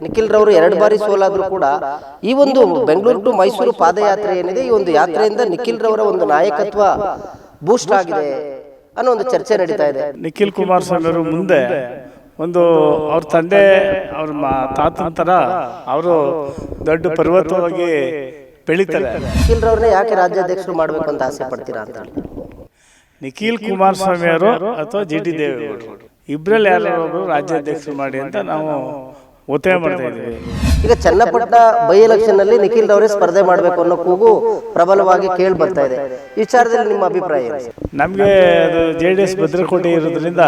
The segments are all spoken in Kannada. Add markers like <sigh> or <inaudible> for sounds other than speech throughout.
ನಿಖಿಲ್ ರವರು ಎರಡು ಬಾರಿ ಸೋಲಾದ್ರೂ ಕೂಡ ಈ ಒಂದು ಬೆಂಗಳೂರು ಟು ಮೈಸೂರು ಪಾದಯಾತ್ರೆ ಏನಿದೆ ಈ ಒಂದು ಯಾತ್ರೆಯಿಂದ ನಿಖಿಲ್ ರವರ ಒಂದು ನಾಯಕತ್ವ ಬೂಸ್ಟ್ ಆಗಿದೆ ಅನ್ನೋ ಒಂದು ಚರ್ಚೆ ನಡೀತಾ ಇದೆ. ನಿಖಿಲ್ ಕುಮಾರಸ್ವಾಮಿ ಅವರು ಮುಂದೆ ಒಂದು ಅವ್ರ ತಂದೆ ಅವ್ರ ತಾತನ ಥರ ಅವರು ದೊಡ್ಡ ಪರ್ವತವಾಗಿ ಬೆಳೀತಾರೆ. ನಿಖಿಲ್ ರವರನ್ನ ಯಾಕೆ ರಾಜ್ಯಾಧ್ಯಕ್ಷರು ಮಾಡಬೇಕು ಅಂತ ಆಸೆ ಪಡ್ತೀರಾ ಅಂತ ನಿಖಿಲ್ ಕುಮಾರ್ ಸ್ವಾಮಿ ಅವರು ಅಥವಾ ಜಿ ಟಿ ದೇವೇಗೌಡರು ಇಬ್ಬರಲ್ಲಿ ಯಾರು ರಾಜ್ಯಾಧ್ಯಕ್ಷರು ಮಾಡಿ ಅಂತ ನಾವು ಒತ್ತಾಯ ಮಾಡ್ತಾ ಇದ್ದೀವಿ. ಈಗ ಚನ್ನಪಟ್ಟಣ ಬೈ ಎಲೆಕ್ಷನ್ನಲ್ಲಿ ನಿಖಿಲ್ ಅವರೇ ಸ್ಪರ್ಧೆ ಮಾಡಬೇಕು ಅನ್ನೋ ಕೂಗು ಪ್ರಬಲವಾಗಿ ಕೇಳಿ ಬರ್ತಾ ಇದೆ. ಈ ವಿಚಾರದಲ್ಲಿ ನಿಮ್ಮ ಅಭಿಪ್ರಾಯ ಏನು? ನಮಗೆ ಅದು ಜೆ ಡಿ ಎಸ್ ಭದ್ರಕೋಟೆ ಇರೋದ್ರಿಂದ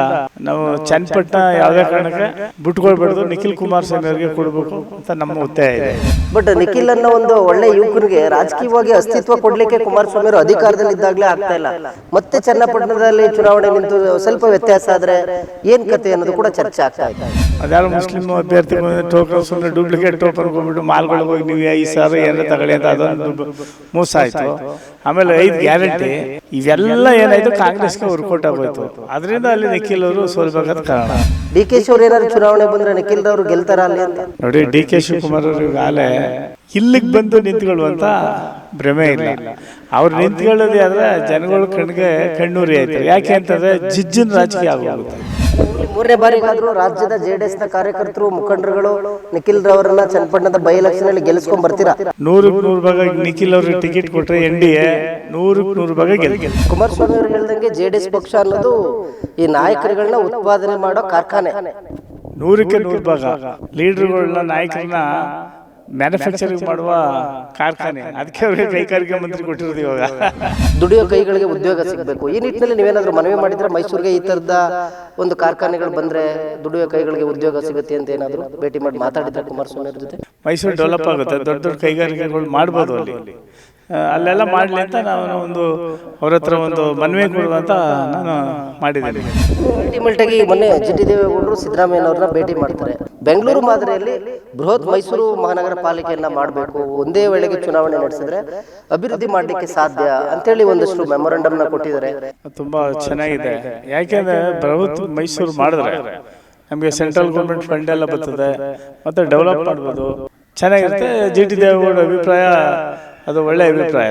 ನಾವು ಚನ್ನಪಟ್ಟಣ ಯಾವುದೇ ಕಾರಣಕ್ಕೆ ಬಿಟ್ಕೊಳ್ಬಾರ್ದು ನಿಖಿಲ್ ಕುಮಾರ್ ಸ್ವಾಮಿ ಅವರಿಗೆ ಕೊಡಬೇಕು ಅಂತ ನಮ್ಮ ಒತ್ತಾಯ ಇದೆ. ಬಟ್ ನಿಖಿಲ್ ಅನ್ನೋ ಒಂದು ಒಳ್ಳೆ ಯುವಕನಿಗೆ ರಾಜಕೀಯವಾಗಿ ಅಸ್ತಿತ್ವ ಕೊಡ್ಲಿಕ್ಕೆ ಕುಮಾರಸ್ವಾಮಿ ಅವರು ಅಧಿಕಾರದಲ್ಲಿ ಇದ್ದಾಗಲೇ ಆಗ್ತಾ ಇಲ್ಲ. ಮತ್ತೆ ಚನ್ನಪಟ್ಟಣದಲ್ಲಿ ಚುನಾವಣೆ ನಿಂತು ಸ್ವಲ್ಪ ವ್ಯತ್ಯಾಸ ಆದ್ರೆ ಏನ್ ಕತೆ ಅನ್ನೋದು ಕೂಡ ಚರ್ಚೆ ಆಗ್ತಾ ಇದೆ. ಅದ್ಯಾರು ಮುಸ್ಲಿಂ ಅಭ್ಯರ್ಥಿ ಟೋಕನ್ ಸುಮ್ಮನೆ ಡೂಪ್ಲಿಕೇಟ್ ಟೋಕನ್ ಹೋಗ್ಬಿಟ್ಟು ಮಾಲ್ಗಳಿಗೆ ಹೋಗಿ ನೀವು ಐದು ಸಾವಿರ ಏನಾರ ತಗೊಳ್ಳಿ ಅಂತ ಅದೊಂದು ಮೋಸ ಆಯ್ತು. ಆಮೇಲೆ ಐದು ಗ್ಯಾರಂಟಿ ಇವೆಲ್ಲ ಏನಾಯ್ತು? ಕಾಂಗ್ರೆಸ್ಗೆ ವರ್ಕೌಟ್ ಆಗೋಯ್ತು ಅದರಿಂದ ಅಲ್ಲಿ ನಿಖಿಲ್ ಅವರು ಸೋಲ್ಬೇಕಾದ ಕಾರಣ. ಡಿ ಕೆ ಶಿವರ್ ಏನಾದ್ರು ಚುನಾವಣೆ ಬಂದ್ರೆ ನಿಖಿಲ್ ಅವರು ಗೆಲ್ತಾರ ಅಲ್ಲಿ ಅಂತ? ನೋಡಿ ಡಿ ಕೆ ಶಿವಕುಮಾರ್ ಅವರು ಈಗಾಗಲೇ ಇಲ್ಲಿಗೆ ಬಂದು ನಿಂತ್ಕೊಳ್ಳುವಂತ ಭ್ರಮೆ ಇಲ್ಲ. ಅವ್ರು ನಿಂತ್ಕೊಳ್ಳೋದೇ ಆದ್ರೆ ಜನಗಳ ಕಣ್ಗೆ ಕಣ್ಣೂರಿ ಆಯ್ತು. ಯಾಕೆ ಅಂತಂದ್ರೆ ಜಿಜ್ಜಿನ ರಾಜಕೀಯ ಆಗೋಗುತ್ತೆ. ಮೂರನೇ ಬಾರಿಗಾದ್ರೂ ರಾಜ್ಯದ ಜೆಡಿಎಸ್ನ ಕಾರ್ಯಕರ್ತರು ಮುಖಂಡರುಗಳು ನಿಖಿಲ್ ರವರನ್ನ ಚನ್ನಪಟ್ಟಣದ ಬೈ ಎಲೆಕ್ಷನ್ ಅಲ್ಲಿ ಗೆಲ್ಸ್ಕೊಂಡ್ ಬರ್ತೀರಾ? ನೂರಕ್ಕೆ ನೂರು ಭಾಗ ನಿಖಿಲ್ ಅವ್ರಿಗೆ ಟಿಕೆಟ್ ಕೊಟ್ರೆ ಎನ್ ಡಿ ಎ ನೂರಕ್ಕೆ ನೂರು ಭಾಗ ಕುಮಾರಸ್ವಾಮಿ ಅವರು ಹೇಳ್ದಂಗೆ ಜೆಡಿಎಸ್ ಪಕ್ಷ ಅನ್ನೋದು ಈ ನಾಯಕರುಗಳನ್ನ ಉತ್ಪಾದನೆ ಮಾಡೋ ಕಾರ್ಖಾನೆ. ನೂರಕ್ಕೆ ನೂರು ಭಾಗ. ಲೀಡರ್ಗಳನ್ನ ನಾಯಕರನ್ನ ಮ್ಯಾನುಫ್ಯಾಕ್ಚರಿಂಗ್ ಮಾಡುವ ಕಾರ್ಖಾನೆ. ಅದಕ್ಕೆ ಅವರಿಗೆ ಕೈಗಾರಿಕೆ ಮಂತ್ರಿ ಕೊಟ್ಟಿರೋದು ಇವಾಗ. ದುಡಿಯೋ ಕೈಗಳಿಗೆ ಉದ್ಯೋಗ ಸಿಗಬೇಕು. ಈ ನಿಟ್ಟಿನಲ್ಲಿ ನೀವೇನಾದ್ರೂ ಮನವಿ ಮಾಡಿದ್ರೆ ಮೈಸೂರಿಗೆ ಈ ತರದ ಒಂದು ಕಾರ್ಖಾನೆಗಳು ಬಂದ್ರೆ ದುಡಿಯೋ ಕೈಗಳಿಗೆ ಉದ್ಯೋಗ ಸಿಗುತ್ತೆ ಅಂತ ಏನಾದ್ರು ಭೇಟಿ ಮಾಡಿ ಮಾತಾಡಿದ್ರೆ ಕುಮಾರಸ್ವಾಮಿ ಅವ್ರ ಜೊತೆ? ಮೈಸೂರು ಡೆವಲಪ್ ಆಗುತ್ತೆ. ದೊಡ್ಡ ದೊಡ್ಡ ಕೈಗಾರಿಕೆಗಳು ಮಾಡ್ಬೋದು ಅಲ್ಲಿ. ಅಲ್ಲೆಲ್ಲ ಮಾಡಲಿ ಅಂತ ನಾನು ಒಂದು ಅವ್ರ ಹತ್ರ ಒಂದು ಮನವಿ ಕೊಡುವಂತ ನಾನು ಮಾಡಿದ್ದೀನಿ. ಅಲ್ಟಿಮೇಟಾಗಿ ಮೊನ್ನೆ ಜಿ ಟಿ ದೇವೇಗೌಡರು ಸಿದ್ದರಾಮಯ್ಯನವ್ರನ್ನ ಭೇಟಿ ಮಾಡ್ತಾರೆ. ಬೆಂಗಳೂರು ಮಾದರಿಯಲ್ಲಿ ಬೃಹತ್ ಮೈಸೂರು ಮಹಾನಗರ ಪಾಲಿಕೆಯನ್ನ ಮಾಡಬೇಕು ಒಂದೇ ವೇಳೆಗೆ ಚುನಾವಣೆ ನಡೆಸಿದ್ರೆ ಅಭಿವೃದ್ಧಿ ಮಾಡಲಿಕ್ಕೆ ಸಾಧ್ಯ ಅಂತೇಳಿ ಒಂದಷ್ಟು ಮೆಮೊರಂಡಮ್ನ ಕೊಟ್ಟಿದ್ದಾರೆ. ತುಂಬಾ ಚೆನ್ನಾಗಿದೆ. ಯಾಕೆಂದ್ರೆ ಬೃಹತ್ ಮೈಸೂರು ಮಾಡಿದ್ರೆ ನಮಗೆ ಸೆಂಟ್ರಲ್ ಗೌರ್ಮೆಂಟ್ ಫಂಡ್ ಎಲ್ಲ ಬರ್ತದೆ ಮತ್ತೆ ಡೆವಲಪ್ ಮಾಡ್ಬೋದು. ಚೆನ್ನಾಗಿರುತ್ತೆ. ಜಿ ಟಿ ದೇವೇಗೌಡ ಅಭಿಪ್ರಾಯ ಅದು ಒಳ್ಳೆ ಅಭಿಪ್ರಾಯ.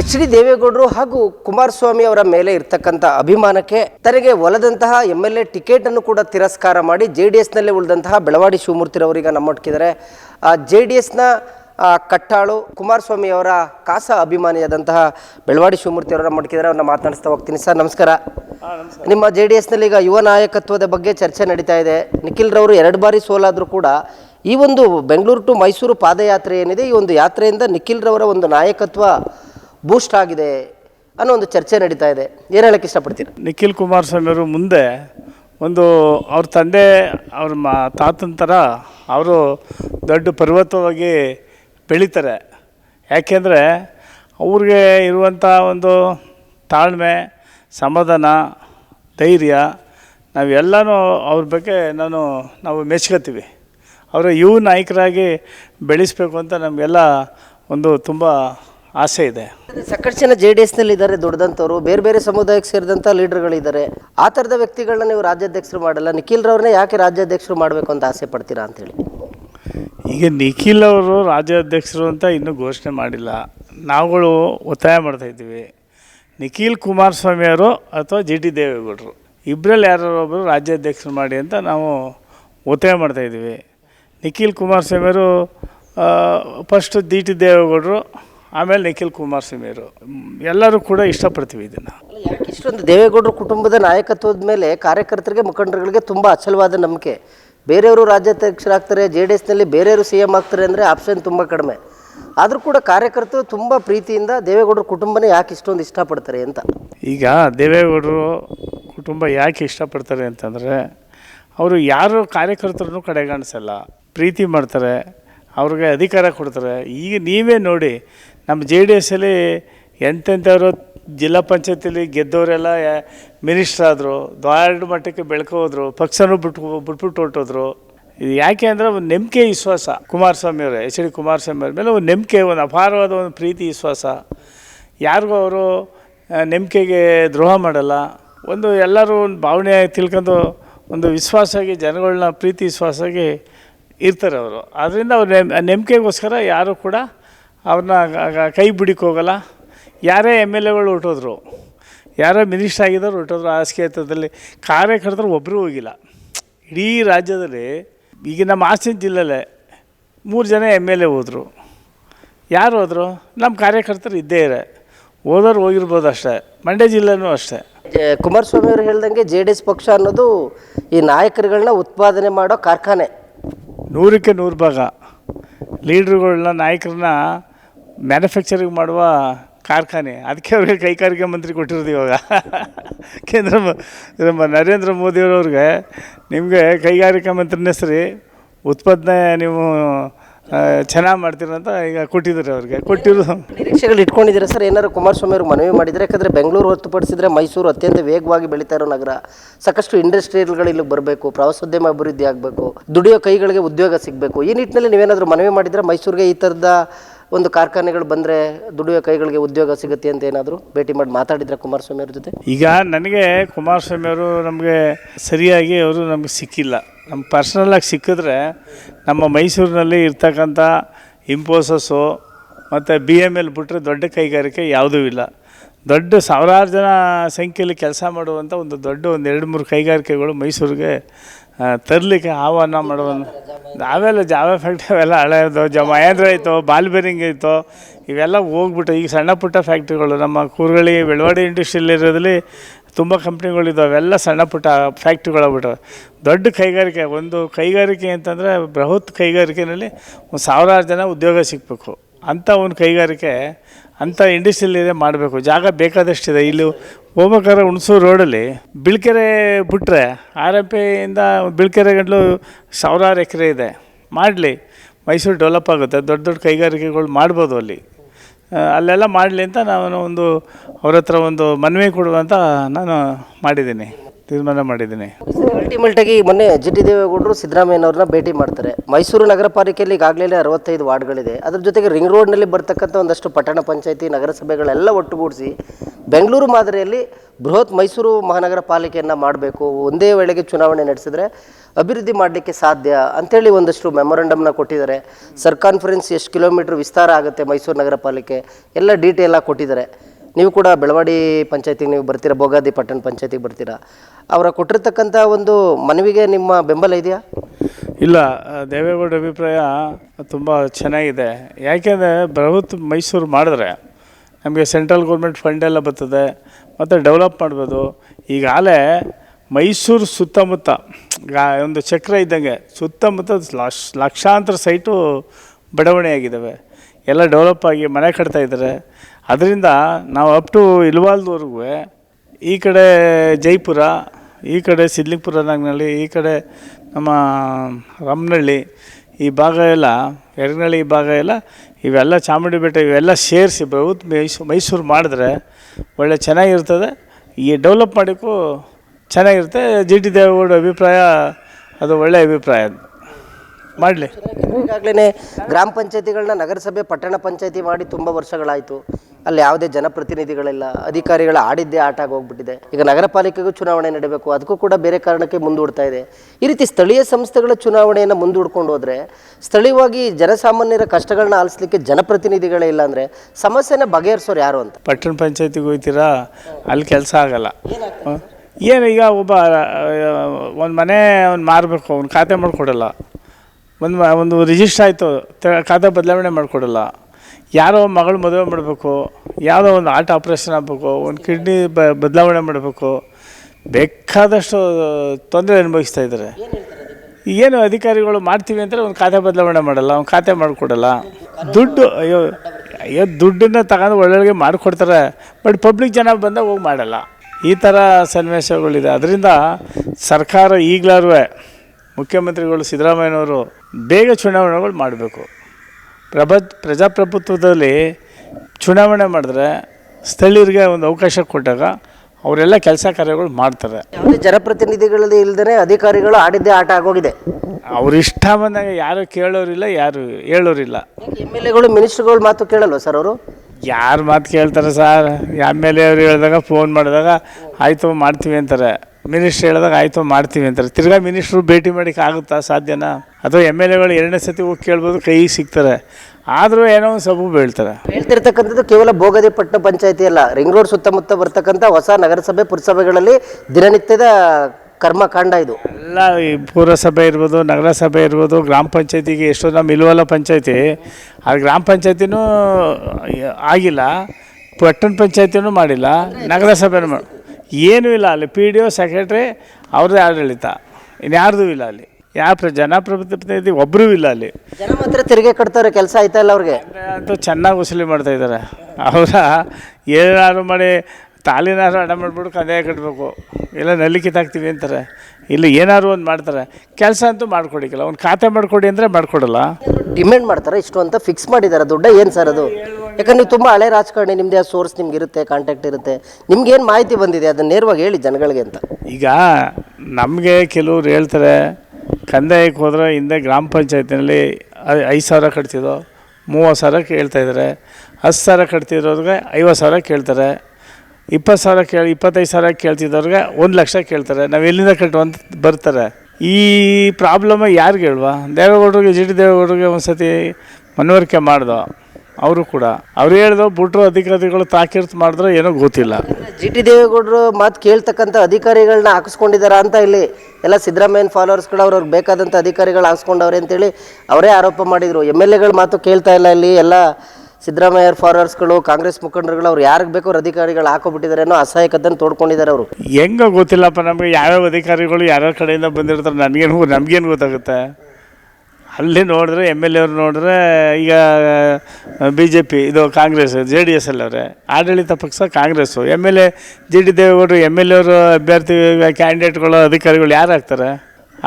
ಎಚ್ ಡಿ ದೇವೇಗೌಡರು ಹಾಗೂ ಕುಮಾರಸ್ವಾಮಿ ಅವರ ಮೇಲೆ ಇರ್ತಕ್ಕಂಥ ಅಭಿಮಾನಕ್ಕೆ ತನಗೆ ಒಲದಂತಹ ಎಂ ಎಲ್ ಎ ಟಿಕೆಟ್ ಅನ್ನು ಕೂಡ ತಿರಸ್ಕಾರ ಮಾಡಿ ಜೆ ಡಿ ಎಸ್ನಲ್ಲೇ ಉಳಿದಂತಹ ಬೆಳವಾಡಿ ಶಿವಮೂರ್ತಿರವರೀಗ ಆ ಜೆ ಡಿ ಎಸ್ನ ಕಟ್ಟಾಳು ಕುಮಾರಸ್ವಾಮಿ ಅವರ ಕಾಸ ಅಭಿಮಾನಿಯಾದಂತಹ ಬೆಳವಾಡಿ ಶಿವಮೂರ್ತಿ ಅವರ ಮಡ್ಕಿದ್ದಾರೆ ಅವ್ರನ್ನ ಮಾತನಾಡಿಸ್ತಾ ಹೋಗ್ತೀನಿ ಸರ್ ನಮಸ್ಕಾರ. ನಿಮ್ಮ ಜೆ ಡಿ ಎಸ್ನಲ್ಲಿ ಈಗ ಯುವ ನಾಯಕತ್ವದ ಬಗ್ಗೆ ಚರ್ಚೆ ನಡೀತಾ ಇದೆ. ನಿಖಿಲ್ ರವರು ಎರಡು ಬಾರಿ ಸೋಲಾದರೂ ಕೂಡ ಈ ಒಂದು ಬೆಂಗಳೂರು ಟು ಮೈಸೂರು ಪಾದಯಾತ್ರೆ ಏನಿದೆ, ಈ ಒಂದು ಯಾತ್ರೆಯಿಂದ ನಿಖಿಲ್ರವರ ಒಂದು ನಾಯಕತ್ವ ಬೂಸ್ಟ್ ಆಗಿದೆ ಅನ್ನೋ ಒಂದು ಚರ್ಚೆ ನಡೀತಾ ಇದೆ. ಏನು ಹೇಳಕ್ಕೆ ಇಷ್ಟಪಡ್ತೀರಿ? ನಿಖಿಲ್ ಕುಮಾರಸ್ವಾಮಿಯವರು ಮುಂದೆ ಒಂದು ಅವ್ರ ತಂದೆ, ಅವ್ರ ಮಾ, ತಾತನ ಥರ ಅವರು ದೊಡ್ಡ ಪರ್ವತವಾಗಿ ಬೆಳೀತಾರೆ. ಯಾಕೆಂದರೆ ಅವ್ರಿಗೆ ಇರುವಂಥ ಒಂದು ತಾಳ್ಮೆ, ಸಮಾಧಾನ, ಧೈರ್ಯ, ನಾವೆಲ್ಲನೂ ಅವ್ರ ಬಗ್ಗೆ ನಾನು, ನಾವು ಮೆಚ್ಕೋತೀವಿ. ಅವರ ಯುವ ನಾಯಕರಾಗಿ ಬೆಳೆಸಬೇಕು ಅಂತ ನಮಗೆಲ್ಲ ಒಂದು ತುಂಬ ಆಸೆ ಇದೆ. ಸಾಕಷ್ಟು ಜನ ಜೆ ಡಿ ಎಸ್ನಲ್ಲಿ ಇದ್ದಾರೆ ದೊಡ್ಡದಂಥವ್ರು ಬೇರೆ ಬೇರೆ ಸಮುದಾಯಕ್ಕೆ ಸೇರಿದಂಥ ಲೀಡರ್ಗಳಿದ್ದಾರೆ. ಆ ಥರದ ವ್ಯಕ್ತಿಗಳನ್ನ ನೀವು ರಾಜ್ಯಾಧ್ಯಕ್ಷರು ಮಾಡಲ್ಲ. ನಿಖಿಲ್ ರವ್ರನ್ನೇ ಯಾಕೆ ರಾಜ್ಯಾಧ್ಯಕ್ಷರು ಮಾಡಬೇಕು ಅಂತ ಆಸೆ ಪಡ್ತೀರಾ ಅಂತೇಳಿ ಈಗ ನಿಖಿಲ್ ಅವರು ರಾಜ್ಯಾಧ್ಯಕ್ಷರು ಅಂತ ಇನ್ನೂ ಘೋಷಣೆ ಮಾಡಿಲ್ಲ. ನಾವುಗಳು ಒತ್ತಾಯ ಮಾಡ್ತಾ ಇದ್ದೀವಿ. ನಿಖಿಲ್ ಕುಮಾರಸ್ವಾಮಿ ಅವರು ಅಥವಾ ಜಿ ಟಿ ದೇವೇಗೌಡರು. ಇಬ್ಬರಲ್ಲಿ ಯಾರು ಒಬ್ಬರು ರಾಜ್ಯಾಧ್ಯಕ್ಷರು ಮಾಡಿ ಅಂತ ನಾವು ಒತ್ತಾಯ ಮಾಡ್ತಾ ಇದ್ದೀವಿ. ನಿಖಿಲ್ ಕುಮಾರಸ್ವಾಮಿಯವರು ಫಸ್ಟ್ ಡಿ ಟಿ ದೇವೇಗೌಡರು ಆಮೇಲೆ ನಿಖಿಲ್ ಕುಮಾರಸ್ವಾಮಿಯವರು ಎಲ್ಲರೂ ಕೂಡ ಇಷ್ಟಪಡ್ತೀವಿ ಇದನ್ನು. ಯಾಕೆ ಇಷ್ಟೊಂದು ದೇವೇಗೌಡರ ಕುಟುಂಬದ ನಾಯಕತ್ವದ ಮೇಲೆ ಕಾರ್ಯಕರ್ತರಿಗೆ ಮುಖಂಡರುಗಳಿಗೆ ತುಂಬ ಅಚಲವಾದ ನಂಬಿಕೆ. ಬೇರೆಯವರು ರಾಜ್ಯಾಧ್ಯಕ್ಷರಾಗ್ತಾರೆ ಜೆ ಡಿ ಎಸ್ನಲ್ಲಿ ಬೇರೆಯವರು ಸಿ ಎಂ ಆಗ್ತಾರೆ ಅಂದರೆ ಆಪ್ಷನ್ ತುಂಬ ಕಡಿಮೆ. ಆದರೂ ಕೂಡ ಕಾರ್ಯಕರ್ತರು ತುಂಬ ಪ್ರೀತಿಯಿಂದ ದೇವೇಗೌಡರ ಕುಟುಂಬನೇ ಯಾಕೆ ಇಷ್ಟೊಂದು ಇಷ್ಟಪಡ್ತಾರೆ ಅಂತ. ಈಗ ದೇವೇಗೌಡರು ಕುಟುಂಬ ಯಾಕೆ ಇಷ್ಟಪಡ್ತಾರೆ ಅಂತಂದರೆ ಅವರು ಯಾರು ಕಾರ್ಯಕರ್ತರನ್ನು ಕಡೆಗಾಣಿಸಲ್ಲ. ಪ್ರೀತಿ ಮಾಡ್ತಾರೆ, ಅವ್ರಿಗೆ ಅಧಿಕಾರ ಕೊಡ್ತಾರೆ. ಈಗ ನೀವೇ ನೋಡಿ, ನಮ್ಮ ಜೆ ಡಿ ಎಸ್ಸಲ್ಲಿ ಎಂತೆಂಥವ್ರು ಜಿಲ್ಲಾ ಪಂಚಾಯತಿಲಿ ಗೆದ್ದವರೆಲ್ಲ ಮಿನಿಸ್ಟರ್ ಆದರು ದ್ವಾರ್ಡ್ ಮಟ್ಟಕ್ಕೆ ಬೆಳ್ಕೋದ್ರು ಪಕ್ಷನೂ ಬಿಟ್ಟು ಬಿಟ್ಬಿಟ್ಟು ಹೊರಟೋದ್ರು. ಇದು ಯಾಕೆ ಅಂದರೆ ಒಂದು ನಂಬಿಕೆ ವಿಶ್ವಾಸ. ಕುಮಾರಸ್ವಾಮಿ ಅವರೇ, ಎಚ್ ಡಿ ಕುಮಾರಸ್ವಾಮಿ ಅವ್ರ ಮೇಲೆ ಒಂದು ನಂಬಿಕೆ ಒಂದು ಅಪಾರವಾದ ಒಂದು ಪ್ರೀತಿ ವಿಶ್ವಾಸ. ಯಾರಿಗೂ ಅವರು ನಂಬಿಕೆಗೆ ದ್ರೋಹ ಮಾಡಲ್ಲ. ಒಂದು ಎಲ್ಲರೂ ಒಂದು ಭಾವನೆ ತಿಳ್ಕೊಂಡು ಒಂದು ವಿಶ್ವಾಸಾಗಿ ಜನಗಳನ್ನ ಪ್ರೀತಿ ವಿಶ್ವಾಸಾಗಿ ಇರ್ತಾರೆ ಅವರು. ಅದರಿಂದ ಅವ್ರು ನೆಮ್ ನಂಬಿಕೆಗೋಸ್ಕರ ಯಾರು ಕೂಡ ಅವ್ರನ್ನ ಕೈ ಬಿಡಿಕ್ ಹೋಗಲ್ಲ. ಯಾರೇ ಎಂ ಎಲ್ ಎಗಳು ಹೊರ್ಟೋದ್ರು ಯಾರೋ ಮಿನಿಸ್ಟರ್ ಆಗಿದ್ದವ್ರು ಹೊರ್ಟೋದ್ರು ಆ ಕ್ಷೇತ್ರದಲ್ಲಿ ಕಾರ್ಯಕರ್ತರು ಒಬ್ಬರೂ ಹೋಗಿಲ್ಲ. ಇಡೀ ರಾಜ್ಯದಲ್ಲಿ ಈಗ ನಮ್ಮ ಹಾಸನ ಜಿಲ್ಲೆಯಲ್ಲೇ ಮೂರು ಜನ ಎಂ ಎಲ್ ಎ ಹೋದರು. ಯಾರು ಹೋದರು? ನಮ್ಮ ಕಾರ್ಯಕರ್ತರು ಇದ್ದೇ ಇರೋ. ಹೋದವ್ರು ಹೋಗಿರ್ಬೋದು ಅಷ್ಟೇ. ಮಂಡ್ಯ ಜಿಲ್ಲೆನೂ ಅಷ್ಟೇ. ಕುಮಾರಸ್ವಾಮಿ ಅವರು ಹೇಳ್ದಂಗೆ ಜೆ ಡಿ ಎಸ್ ಪಕ್ಷ ಅನ್ನೋದು ಈ ನಾಯಕರುಗಳನ್ನ ಉತ್ಪಾದನೆ ಮಾಡೋ ಕಾರ್ಖಾನೆ. ನೂರಕ್ಕೆ ನೂರು ಭಾಗ. ಲೀಡ್ರುಗಳನ್ನ ನಾಯಕರನ್ನ ಮ್ಯಾನುಫ್ಯಾಕ್ಚರಿಂಗ್ ಮಾಡುವ ಕಾರ್ಖಾನೆ. ಅದಕ್ಕೆ ಅವ್ರಿಗೆ ಕೈಗಾರಿಕೆ ಮಂತ್ರಿ ಕೊಟ್ಟಿರೋದು ಇವಾಗ. ಕೇಂದ್ರ ನಮ್ಮ ನರೇಂದ್ರ ಮೋದಿಯವ್ರವ್ರಿಗೆ ನಿಮಗೆ ಕೈಗಾರಿಕಾ ಮಂತ್ರಿನ ಸರಿ ಉತ್ಪಾದನೆ ನೀವು ಚೆನ್ನಾಗಿ ಮಾಡ್ತೀರ ಅಂತ ಈಗ ಕೊಟ್ಟಿದ್ದಾರೆ ಅವ್ರಿಗೆ. ಕೊಟ್ಟಿರೋ ನಿರೀಕ್ಷೆಗಳು ಇಟ್ಕೊಂಡಿದ್ದೀರಾ ಸರ್? ಏನಾದ್ರು ಕುಮಾರಸ್ವಾಮಿ ಅವ್ರಿಗೆ ಮನವಿ ಮಾಡಿದರೆ, ಯಾಕಂದರೆ ಬೆಂಗಳೂರು ಹೊರತುಪಡಿಸಿದ್ರೆ ಮೈಸೂರು ಅತ್ಯಂತ ವೇಗವಾಗಿ ಬೆಳೀತಾ ಇರೋ ನಗರ. ಸಾಕಷ್ಟು ಇಂಡಸ್ಟ್ರಿಯಲ್ಗಳು ಇಲ್ಲಿಗೆ ಬರಬೇಕು, ಪ್ರವಾಸೋದ್ಯಮ ಅಭಿವೃದ್ಧಿ ಆಗಬೇಕು, ದುಡಿಯೋ ಕೈಗಳಿಗೆ ಉದ್ಯೋಗ ಸಿಗಬೇಕು. ಈ ನಿಟ್ಟಿನಲ್ಲಿ ನೀವೇನಾದರೂ ಮನವಿ ಮಾಡಿದರೆ ಮೈಸೂರಿಗೆ ಈ ಥರದ ಒಂದು ಕಾರ್ಖಾನೆಗಳು ಬಂದರೆ ದುಡಿಯೋ ಕೈಗಳಿಗೆ ಉದ್ಯೋಗ ಸಿಗುತ್ತೆ ಅಂತ ಏನಾದರೂ ಭೇಟಿ ಮಾಡಿ ಮಾತಾಡಿದ್ರೆ ಕುಮಾರಸ್ವಾಮಿ ಅವ್ರ ಜೊತೆ? ಈಗ ನನಗೆ ಕುಮಾರಸ್ವಾಮಿ ಅವರು ನಮಗೆ ಸರಿಯಾಗಿ ಅವರು ನಮಗೆ ಸಿಕ್ಕಿಲ್ಲ. ನಮ್ಮ ಪರ್ಸ್ನಲಾಗಿ ಸಿಕ್ಕಿದ್ರೆ ನಮ್ಮ ಮೈಸೂರಿನಲ್ಲಿ ಇರ್ತಕ್ಕಂಥ ಇಂಪೋಸಸ್ಸು ಮತ್ತು ಬಿ ಎಂ ಎಲ್ ಬಿಟ್ಟರೆ ದೊಡ್ಡ ಕೈಗಾರಿಕೆ ಯಾವುದೂ ಇಲ್ಲ. ದೊಡ್ಡ ಸಾವಿರಾರು ಜನ ಸಂಖ್ಯೆಯಲ್ಲಿ ಕೆಲಸ ಮಾಡುವಂಥ ಒಂದು ದೊಡ್ಡ ಒಂದು ಎರಡು ಮೂರು ಕೈಗಾರಿಕೆಗಳು ಮೈಸೂರಿಗೆ ತರಲಿಕ್ಕೆ ಆಹ್ವಾನ ಮಾಡುವ ಅವೆಲ್ಲ ಜಾವ ಫ್ಯಾಕ್ಟ್ರಿ ಅವೆಲ್ಲ ಹಳೆಯದು ಜ ಮಹೇಂದ್ರ ಆಯಿತು ಬಾಲ್ ಬೇರಿಂಗ್ ಆಯಿತು, ಇವೆಲ್ಲ ಹೋಗ್ಬಿಟ್ಟು ಈಗ ಸಣ್ಣ ಪುಟ್ಟ ಫ್ಯಾಕ್ಟ್ರಿಗಳು ನಮ್ಮ ಕೂರ್ಗಳಿ, ಬೆಳವಾಡಿ ಇಂಡಸ್ಟ್ರಿಯಲ್ಲಿ ಇರೋದ್ರಲ್ಲಿ ತುಂಬ ಕಂಪ್ನಿಗಳಿದ್ದಾವೆ ಅವೆಲ್ಲ ಸಣ್ಣ ಪುಟ್ಟ ಫ್ಯಾಕ್ಟ್ರಿಗಳಾಗ್ಬಿಟ್ಟವೆ ದೊಡ್ಡ ಕೈಗಾರಿಕೆ, ಒಂದು ಕೈಗಾರಿಕೆ ಅಂತಂದರೆ ಬೃಹತ್ ಕೈಗಾರಿಕೆಯಲ್ಲಿ ಒಂದು ಸಾವಿರಾರು ಜನ ಉದ್ಯೋಗ ಸಿಗಬೇಕು. ಅಂಥ ಒಂದು ಕೈಗಾರಿಕೆ ಅಂಥ ಇಂಡಸ್ಟ್ರಿಯಲ್ ಮಾಡಬೇಕು. ಜಾಗ ಬೇಕಾದಷ್ಟಿದೆ. ಇಲ್ಲಿ ಹೋಗ್ಬೇಕಾದ್ರೆ ಹುಣಸೂರು ರೋಡಲ್ಲಿ ಬಿಳ್ಕೆರೆ ಬಿಟ್ಟರೆ ಆರ್ ಎಂ ಪಿಯಿಂದ ಬಿಳ್ಕೆರೆ ಗಂಟಲು ಸಾವಿರಾರು ಎಕರೆ ಇದೆ. ಮಾಡಲಿ. ಮೈಸೂರು ಡೆವಲಪ್ ಆಗುತ್ತೆ. ದೊಡ್ಡ ದೊಡ್ಡ ಕೈಗಾರಿಕೆಗಳು ಮಾಡ್ಬೋದು ಅಲ್ಲಿ. ಅಲ್ಲೆಲ್ಲ ಮಾಡಲಿ ಅಂತ ನಾನು ಒಂದು, ಅವ್ರ ಹತ್ರ ಒಂದು ಮನವಿ ಕೊಡುವಂತ ನಾನು ಮಾಡಿದ್ದೀನಿ. ತೀರ್ಮಾನ ಮಾಡಿದ್ದೀನಿ. ಅಲ್ಟಿಮೇಟ್ ಆಗಿ ಮೊನ್ನೆ ಜಿ ಟಿ ದೇವೇಗೌಡರು ಸಿದ್ದರಾಮಯ್ಯನವ್ರನ್ನ ಭೇಟಿ ಮಾಡ್ತಾರೆ. ಮೈಸೂರು ನಗರ ಪಾಲಿಕೆಯಲ್ಲಿ ಈಗಾಗಲೇ ಅರವತ್ತೈದು ವಾರ್ಡ್ಗಳಿದೆ. ಅದ್ರ ಜೊತೆಗೆ ರಿಂಗ್ ರೋಡ್ನಲ್ಲಿ ಬರ್ತಕ್ಕಂಥ ಒಂದಷ್ಟು ಪಟ್ಟಣ ಪಂಚಾಯತಿ, ನಗರಸಭೆಗಳೆಲ್ಲ ಒಟ್ಟುಗೂಡಿಸಿ ಬೆಂಗಳೂರು ಮಾದರಿಯಲ್ಲಿ ಬೃಹತ್ ಮೈಸೂರು ಮಹಾನಗರ ಪಾಲಿಕೆಯನ್ನು ಮಾಡಬೇಕು. ಒಂದೇ ವೇಳೆಗೆ ಚುನಾವಣೆ ನಡೆಸಿದ್ರೆ ಅಭಿವೃದ್ಧಿ ಮಾಡಲಿಕ್ಕೆ ಸಾಧ್ಯ ಅಂಥೇಳಿ ಒಂದಷ್ಟು ಮೆಮೊರಂಡಮ್ನ ಕೊಟ್ಟಿದ್ದಾರೆ. ಸರ್ ಕಾನ್ಫರೆನ್ಸ್ ಎಷ್ಟು ಕಿಲೋಮೀಟ್ರ್ ವಿಸ್ತಾರ ಆಗುತ್ತೆ ಮೈಸೂರು ನಗರ ಪಾಲಿಕೆ? ಎಲ್ಲ ಡೀಟೇಲ್ ಆಗಿ ಕೊಟ್ಟಿದ್ದಾರೆ. ನೀವು ಕೂಡ ಬೆಳವಾಡಿ ಪಂಚಾಯತಿಗೆ ನೀವು ಬರ್ತೀರಾ, ಬೋಗಾದಿ ಪಟ್ಟಣ ಪಂಚಾಯತಿಗೆ ಬರ್ತೀರಾ? ಅವರ ಕೊಟ್ಟಿರ್ತಕ್ಕಂಥ ಒಂದು ಮನವಿಗೆ ನಿಮ್ಮ ಬೆಂಬಲ ಇದೆಯಾ? ಇಲ್ಲ, ದೇವೇಗೌಡ ಅಭಿಪ್ರಾಯ ತುಂಬ ಚೆನ್ನಾಗಿದೆ. ಯಾಕೆಂದರೆ ಬೃಹತ್ ಮೈಸೂರು ಮಾಡಿದ್ರೆ ನಮಗೆ ಸೆಂಟ್ರಲ್ ಗೌರ್ಮೆಂಟ್ ಫಂಡ್ ಎಲ್ಲ ಬರ್ತದೆ, ಮತ್ತು ಡೆವಲಪ್ ಮಾಡ್ಬೋದು. ಈಗಾಗಲೇ ಮೈಸೂರು ಸುತ್ತಮುತ್ತ ಒಂದು ಚಕ್ರ ಇದ್ದಂಗೆ ಸುತ್ತಮುತ್ತ ಲಕ್ಷ, ಲಕ್ಷಾಂತರ ಸೈಟು ಬಡಾವಣೆಯಾಗಿದ್ದಾವೆ. ಎಲ್ಲ ಡೆವಲಪ್ ಆಗಿ ಮನೆ ಕಟ್ತಾ ಇದ್ದಾರೆ. ಅದರಿಂದ ನಾವು ಅಪ್ ಟು ಇಲ್ವಾಲ್ದವರೆಗೂ ಈ ಕಡೆ ಜೈಪುರ, ಈ ಕಡೆ ಸಿದ್ಲಿಂಗ್ಪುರ ನಾಗ್ನಳ್ಳಿ, ಈ ಕಡೆ ನಮ್ಮ ರಮ್ನಳ್ಳಿ ಈ ಭಾಗ ಎಲ್ಲ, ಎರಗನಳ್ಳಿ ಈ ಭಾಗ ಎಲ್ಲ, ಇವೆಲ್ಲ ಚಾಮುಂಡಿ ಬೆಟ್ಟ ಇವೆಲ್ಲ ಸೇರಿಸಿ ಬೃಹತ್ ಮೈಸೂರು ಮೈಸೂರು ಮಾಡಿದ್ರೆ ಒಳ್ಳೆ ಚೆನ್ನಾಗಿರ್ತದೆ. ಈ ಡೆವಲಪ್ ಮಾಡೋಕ್ಕೂ ಚೆನ್ನಾಗಿರುತ್ತೆ. ಜಿ ಟಿ ದೇವೇಗೌಡ ಅಭಿಪ್ರಾಯ, ಅದು ಒಳ್ಳೆಯ ಅಭಿಪ್ರಾಯ ಮಾಡಲಿ. ಈಗಾಗಲೇ ಗ್ರಾಮ ಪಂಚಾಯತಿಗಳನ್ನ ನಗರಸಭೆ ಪಟ್ಟಣ ಪಂಚಾಯತಿ ಮಾಡಿ ತುಂಬ ವರ್ಷಗಳಾಯಿತು. ಅಲ್ಲಿ ಯಾವುದೇ ಜನಪ್ರತಿನಿಧಿಗಳಿಲ್ಲ. ಅಧಿಕಾರಿಗಳ ಆಡಿದ್ದೇ ಆಟ ಆಗೋಗ್ಬಿಟ್ಟಿದೆ. ಈಗ ನಗರ ಪಾಲಿಕೆಗೂ ಚುನಾವಣೆ ನಡೀಬೇಕು. ಅದಕ್ಕೂ ಕೂಡ ಬೇರೆ ಕಾರಣಕ್ಕೆ ಮುಂದೂಡ್ತಾ ಇದೆ. ಈ ರೀತಿ ಸ್ಥಳೀಯ ಸಂಸ್ಥೆಗಳ ಚುನಾವಣೆಯನ್ನು ಮುಂದೂಡ್ಕೊಂಡು ಹೋದ್ರೆ ಸ್ಥಳೀಯವಾಗಿ ಜನಸಾಮಾನ್ಯರ ಕಷ್ಟಗಳನ್ನ ಆಲಿಸ್ಲಿಕ್ಕೆ ಜನಪ್ರತಿನಿಧಿಗಳೇ ಇಲ್ಲ ಅಂದರೆ ಸಮಸ್ಯೆನ ಬಗೆಹರಿಸೋರು ಯಾರು ಅಂತ? ಪಟ್ಟಣ ಪಂಚಾಯತಿಗೆ ಹೋಗ್ತೀರಾ? ಅಲ್ಲಿ ಕೆಲಸ ಆಗಲ್ಲ. ಏನು ಈಗ ಒಬ್ಬ ಒಂದು ಮನೆ ಅವ್ನು ಮಾರಬೇಕು. ಅವ್ನು ಖಾತೆ ಮಾಡಿಕೊಡಲ್ಲ. ಒಂದು ಒಂದು ರಿಜಿಸ್ಟರ್ ಆಯಿತು ಖಾತೆ ಬದಲಾವಣೆ ಮಾಡಿಕೊಡಲ್ಲ. ಯಾರೋ ಮಗಳು ಮದುವೆ ಮಾಡಬೇಕು, ಯಾವುದೋ ಒಂದು ಆರ್ಟ್ ಆಪ್ರೇಷನ್ ಆಗಬೇಕು, ಒಂದು ಕಿಡ್ನಿ ಬ, ಬದಲಾವಣೆ ಮಾಡಬೇಕು, ಬೇಕಾದಷ್ಟು ತೊಂದರೆ ಅನುಭವಿಸ್ತಾ ಇದ್ದಾರೆ. ಏನು ಅಧಿಕಾರಿಗಳು ಮಾಡ್ತೀವಿ ಅಂದರೆ ಒಂದು ಖಾತೆ ಬದಲಾವಣೆ ಮಾಡಲ್ಲ, ಒಂದು ಖಾತೆ ಮಾಡಿಕೊಡಲ್ಲ. ದುಡ್ಡು, ಅಯ್ಯೋ ಅಯ್ಯೋ, ದುಡ್ಡನ್ನ ತಗೊಂಡು ಒಳ್ಳೊಳಗೆ ಮಾಡಿಕೊಡ್ತಾರೆ, ಬಟ್ ಪಬ್ಲಿಕ್ ಜನ ಬಂದಾಗ ಹೋಗಿ ಮಾಡಲ್ಲ. ಈ ಥರ ಸನ್ನಿವೇಶಗಳಿದೆ. ಅದರಿಂದ ಸರ್ಕಾರ ಈಗಲಾರು ಮುಖ್ಯಮಂತ್ರಿಗಳು ಸಿದ್ದರಾಮಯ್ಯನವರು ಬೇಗ ಚುನಾವಣೆಗಳು ಮಾಡಬೇಕು. ಪ್ರಭ ಪ್ರಜಾಪ್ರಭುತ್ವದಲ್ಲಿ ಚುನಾವಣೆ ಮಾಡಿದ್ರೆ ಸ್ಥಳೀಯರಿಗೆ ಒಂದು ಅವಕಾಶ ಕೊಟ್ಟಾಗ ಅವರೆಲ್ಲ ಕೆಲಸ ಕಾರ್ಯಗಳು ಮಾಡ್ತಾರೆ. ಯಾವುದೇ ಜನಪ್ರತಿನಿಧಿಗಳಲ್ಲಿ ಇಲ್ಲದೇ ಅಧಿಕಾರಿಗಳು ಆಡಿದ್ದೇ ಆಟ ಆಗೋಗಿದೆ. ಅವ್ರ ಇಷ್ಟ ಬಂದಾಗ ಯಾರು ಕೇಳೋರಿಲ್ಲ ಯಾರು ಹೇಳೋರಿಲ್ಲ. ಎಂ ಎಲ್ ಎಗಳು ಮಿನಿಸ್ಟ್ರುಗಳು ಮಾತು ಕೇಳಲ್ವ ಸರ್ ಅವರು? ಯಾರು ಮಾತು ಕೇಳ್ತಾರೆ ಸರ್? ಎಂ ಎಲ್ ಎ ಅವ್ರು ಹೇಳಿದಾಗ ಫೋನ್ ಮಾಡಿದಾಗ ಆಯಿತು ಮಾಡ್ತೀವಿ ಅಂತಾರೆ. ಮಿನಿಸ್ಟ್ರ್ ಹೇಳಿದಾಗ ಆಯಿತು ಮಾಡ್ತೀವಿ ಅಂತಾರೆ. ತಿರ್ಗಾ ಮಿನಿಸ್ಟ್ರು ಭೇಟಿ ಮಾಡೋಕ್ಕೆ ಆಗುತ್ತಾ ಸಾಧ್ಯನಾ? ಅಥವಾ ಎಂ ಎಲ್ ಎಗಳು ಎರಡನೇ ಸತಿ ಹೋಗಿ ಕೇಳ್ಬೋದು ಕೈಗೆ ಸಿಗ್ತಾರೆ. ಆದರೂ ಏನೋ ಒಂದು ಸಬು ಹೇಳ್ತಾರೆ ಹೇಳ್ತಿರ್ತಕ್ಕಂಥದ್ದು ಕೇವಲ ಭೋಗದಿ ಪಟ್ಟಣ ಪಂಚಾಯತಿ ಅಲ್ಲ. ರಿಂಗ್ ರೋಡ್ ಸುತ್ತಮುತ್ತ ಬರ್ತಕ್ಕಂಥ ಹೊಸ ನಗರಸಭೆ ಪುರಸಭೆಗಳಲ್ಲಿ ದಿನನಿತ್ಯದ ಕರ್ಮಕಾಂಡ ಇದು. ಎಲ್ಲ ಈ ಪುರಸಭೆ ಇರ್ಬೋದು ನಗರಸಭೆ ಇರ್ಬೋದು ಗ್ರಾಮ ಪಂಚಾಯತಿಗೆ ಎಷ್ಟೋ ನಮ್ಮ ಇಲ್ವಲ್ಲ ಪಂಚಾಯತಿ. ಆ ಗ್ರಾಮ ಪಂಚಾಯತಿನೂ ಆಗಿಲ್ಲ ಪಟ್ಟಣ ಪಂಚಾಯತಿನೂ ಮಾಡಿಲ್ಲ ನಗರಸಭೆನೂ ಮಾಡಿ ಏನೂ ಇಲ್ಲ ಅಲ್ಲಿ ಪಿ ಡಿ ಒ ಸೆಕ್ರೆಟ್ರಿ ಅವ್ರದ್ದೇ ಆಡಳಿತ. ಇನ್ಯಾರ್ದೂ ಇಲ್ಲ ಅಲ್ಲಿ. ಯಾವ ಪ್ರ ಜನಪ್ರತಿನಿಧಿ ಒಬ್ಬರೂ ಇಲ್ಲ ಅಲ್ಲಿ. ಜನ ಮಾತ್ರ ತೆರಿಗೆ ಕಟ್ತಾರೆ ಕೆಲಸ ಆಯ್ತಾ ಇಲ್ಲ ಅವ್ರಿಗೆ? ಅಂತೂ ಚೆನ್ನಾಗಿ ವಸೂಲಿ ಮಾಡ್ತಾ ಇದ್ದಾರೆ ಅವರ ಏನಾದ್ರು ಮಾಡಿ ತಾಲಿನಾರು ಅಡ ಮಾಡಿಬಿಟ್ಟು ಕಂದಾಯ ಕಟ್ಟಬೇಕು ಇಲ್ಲ ನಲ್ಲಿ ಕಿತ್ತಾಕ್ತೀವಿ ಅಂತಾರೆ. ಇಲ್ಲಿ ಏನಾದ್ರು ಒಂದು ಮಾಡ್ತಾರೆ. ಕೆಲಸ ಅಂತೂ ಮಾಡ್ಕೊಡಿಕ್ಕಿಲ್ಲ. ಒಂದು ಖಾತೆ ಮಾಡಿಕೊಡಿ ಅಂದರೆ ಮಾಡಿಕೊಡಲ್ಲ. ಡಿಮ್ಯಾಂಡ್ ಮಾಡ್ತಾರೆ? ಇಷ್ಟು ಅಂತ ಫಿಕ್ಸ್ ಮಾಡಿದ್ದಾರೆ ದುಡ್ಡ ಏನು ಸರ್ ಅದು? ಯಾಕಂದ್ರೆ ನೀವು ತುಂಬ ಹಳೆ ರಾಜಕಾರಣಿ ನಿಮ್ಮದೇ ಆ ಸೋರ್ಸ್ ನಿಮ್ಗೆ ಇರುತ್ತೆ ಕಾಂಟ್ಯಾಕ್ಟ್ ಇರುತ್ತೆ. ನಿಮ್ಗೇನು ಮಾಹಿತಿ ಬಂದಿದೆ? ಅದನ್ನ ನೇರವಾಗಿ ಹೇಳಿ ಜನಗಳಿಗೆ ಅಂತ. ಈಗ ನಮಗೆ ಕೆಲವ್ರು ಹೇಳ್ತಾರೆ, ಕಂದಾಯಕ್ಕೆ ಹೋದ್ರೆ ಹಿಂದೆ ಗ್ರಾಮ ಪಂಚಾಯತಿನಲ್ಲಿ ಐದು ಸಾವಿರ ಕಟ್ತಿದ್ರು. ಮೂವತ್ತು ಸಾವಿರ ಕೇಳ್ತಾ ಇದ್ದಾರೆ. ಹತ್ತು ಸಾವಿರ ಕಟ್ತಿದ್ರವ್ರಿಗೆ ಐವತ್ತು ಸಾವಿರ ಕೇಳ್ತಾರೆ. ಇಪ್ಪತ್ತು ಸಾವಿರ ಕೇಳಿ ಇಪ್ಪತ್ತೈದು ಸಾವಿರ ಕೇಳ್ತಿದ್ದವ್ರಿಗೆ ಒಂದು ಲಕ್ಷ ಕೇಳ್ತಾರೆ. ನಾವು ಎಲ್ಲಿಂದ ಕಟ್ಟುವಂತ ಬರ್ತಾರೆ. ಈ ಪ್ರಾಬ್ಲಮ್ ಯಾರಿಗೆ ಹೇಳುವ? ದೇವೇಗೌಡರಿಗೆ, ಜಿ ಟಿ ದೇವೇಗೌಡರಿಗೆ ಒಂದು ಸತಿ ಮನವರಿಕೆ ಮಾಡ್ದೋ. ಅವರು ಕೂಡ. ಅವ್ರು ಹೇಳಿದ್ರು ಬಿಟ್ರು ಅಧಿಕಾರಿಗಳು ತಾಕೀರ್ತು ಮಾಡಿದ್ರೆ ಏನೋ ಗೊತ್ತಿಲ್ಲ. ಜಿ ಟಿ ದೇವೇಗೌಡರು ಮಾತು ಕೇಳ್ತಕ್ಕಂಥ ಅಧಿಕಾರಿಗಳನ್ನ ಹಾಕಿಸ್ಕೊಂಡಿದ್ದಾರೆ ಅಂತ ಇಲ್ಲಿ ಎಲ್ಲ ಸಿದ್ದರಾಮಯ್ಯನ ಫಾಲೋವರ್ಸ್ಗಳು ಅವ್ರವ್ರಿಗೆ ಬೇಕಾದಂಥ ಅಧಿಕಾರಿಗಳು ಹಾಕಿಸ್ಕೊಂಡವ್ರೆ ಅಂತೇಳಿ ಅವರೇ ಆರೋಪ ಮಾಡಿದರು. ಎಂ ಎಲ್ ಎಗಳು ಮಾತು ಕೇಳ್ತಾ ಇಲ್ಲ ಇಲ್ಲಿ. ಎಲ್ಲ ಸಿದ್ದರಾಮಯ್ಯ ಫಾಲೋವರ್ಸ್ಗಳು ಕಾಂಗ್ರೆಸ್ ಮುಖಂಡರುಗಳು ಅವ್ರು ಯಾರಿಗೆ ಬೇಕೋ ಅವ್ರ ಅಧಿಕಾರಿಗಳು ಹಾಕೋಬಿಟ್ಟಿದ್ದಾರೆ ಅನ್ನೋ ಅಸಹಾಯಕದನ್ನು ತೋಡ್ಕೊಂಡಿದ್ದಾರೆ ಅವರು. ಹೆಂಗೆ ಗೊತ್ತಿಲ್ಲಪ್ಪ ನಮಗೆ ಯಾವ್ಯಾವ ಅಧಿಕಾರಿಗಳು ಯಾರ್ಯಾರ ಕಡೆಯಿಂದ ಬಂದಿರ್ತಾರೆ ನನಗೇನು ನಮಗೇನು ಗೊತ್ತಾಗುತ್ತೆ? ಅಲ್ಲಿ ನೋಡಿದ್ರೆ ಎಂ ಎಲ್ ಎವ್ರು ನೋಡಿದ್ರೆ ಈಗ ಬಿ ಜೆ ಪಿ ಇದು ಕಾಂಗ್ರೆಸ್ ಜೆ ಡಿ ಎಸ್ ಅಲ್ಲವ್ರೆ ಆಡಳಿತ ಪಕ್ಷ Congress M L A G D ದೇವೇಗೌಡರು ಎಂ ಎಲ್ ಎವರು ಅಭ್ಯರ್ಥಿ ಕ್ಯಾಂಡಿಡೇಟ್ಗಳು ಅಧಿಕಾರಿಗಳು ಯಾರು ಆಗ್ತಾರೆ?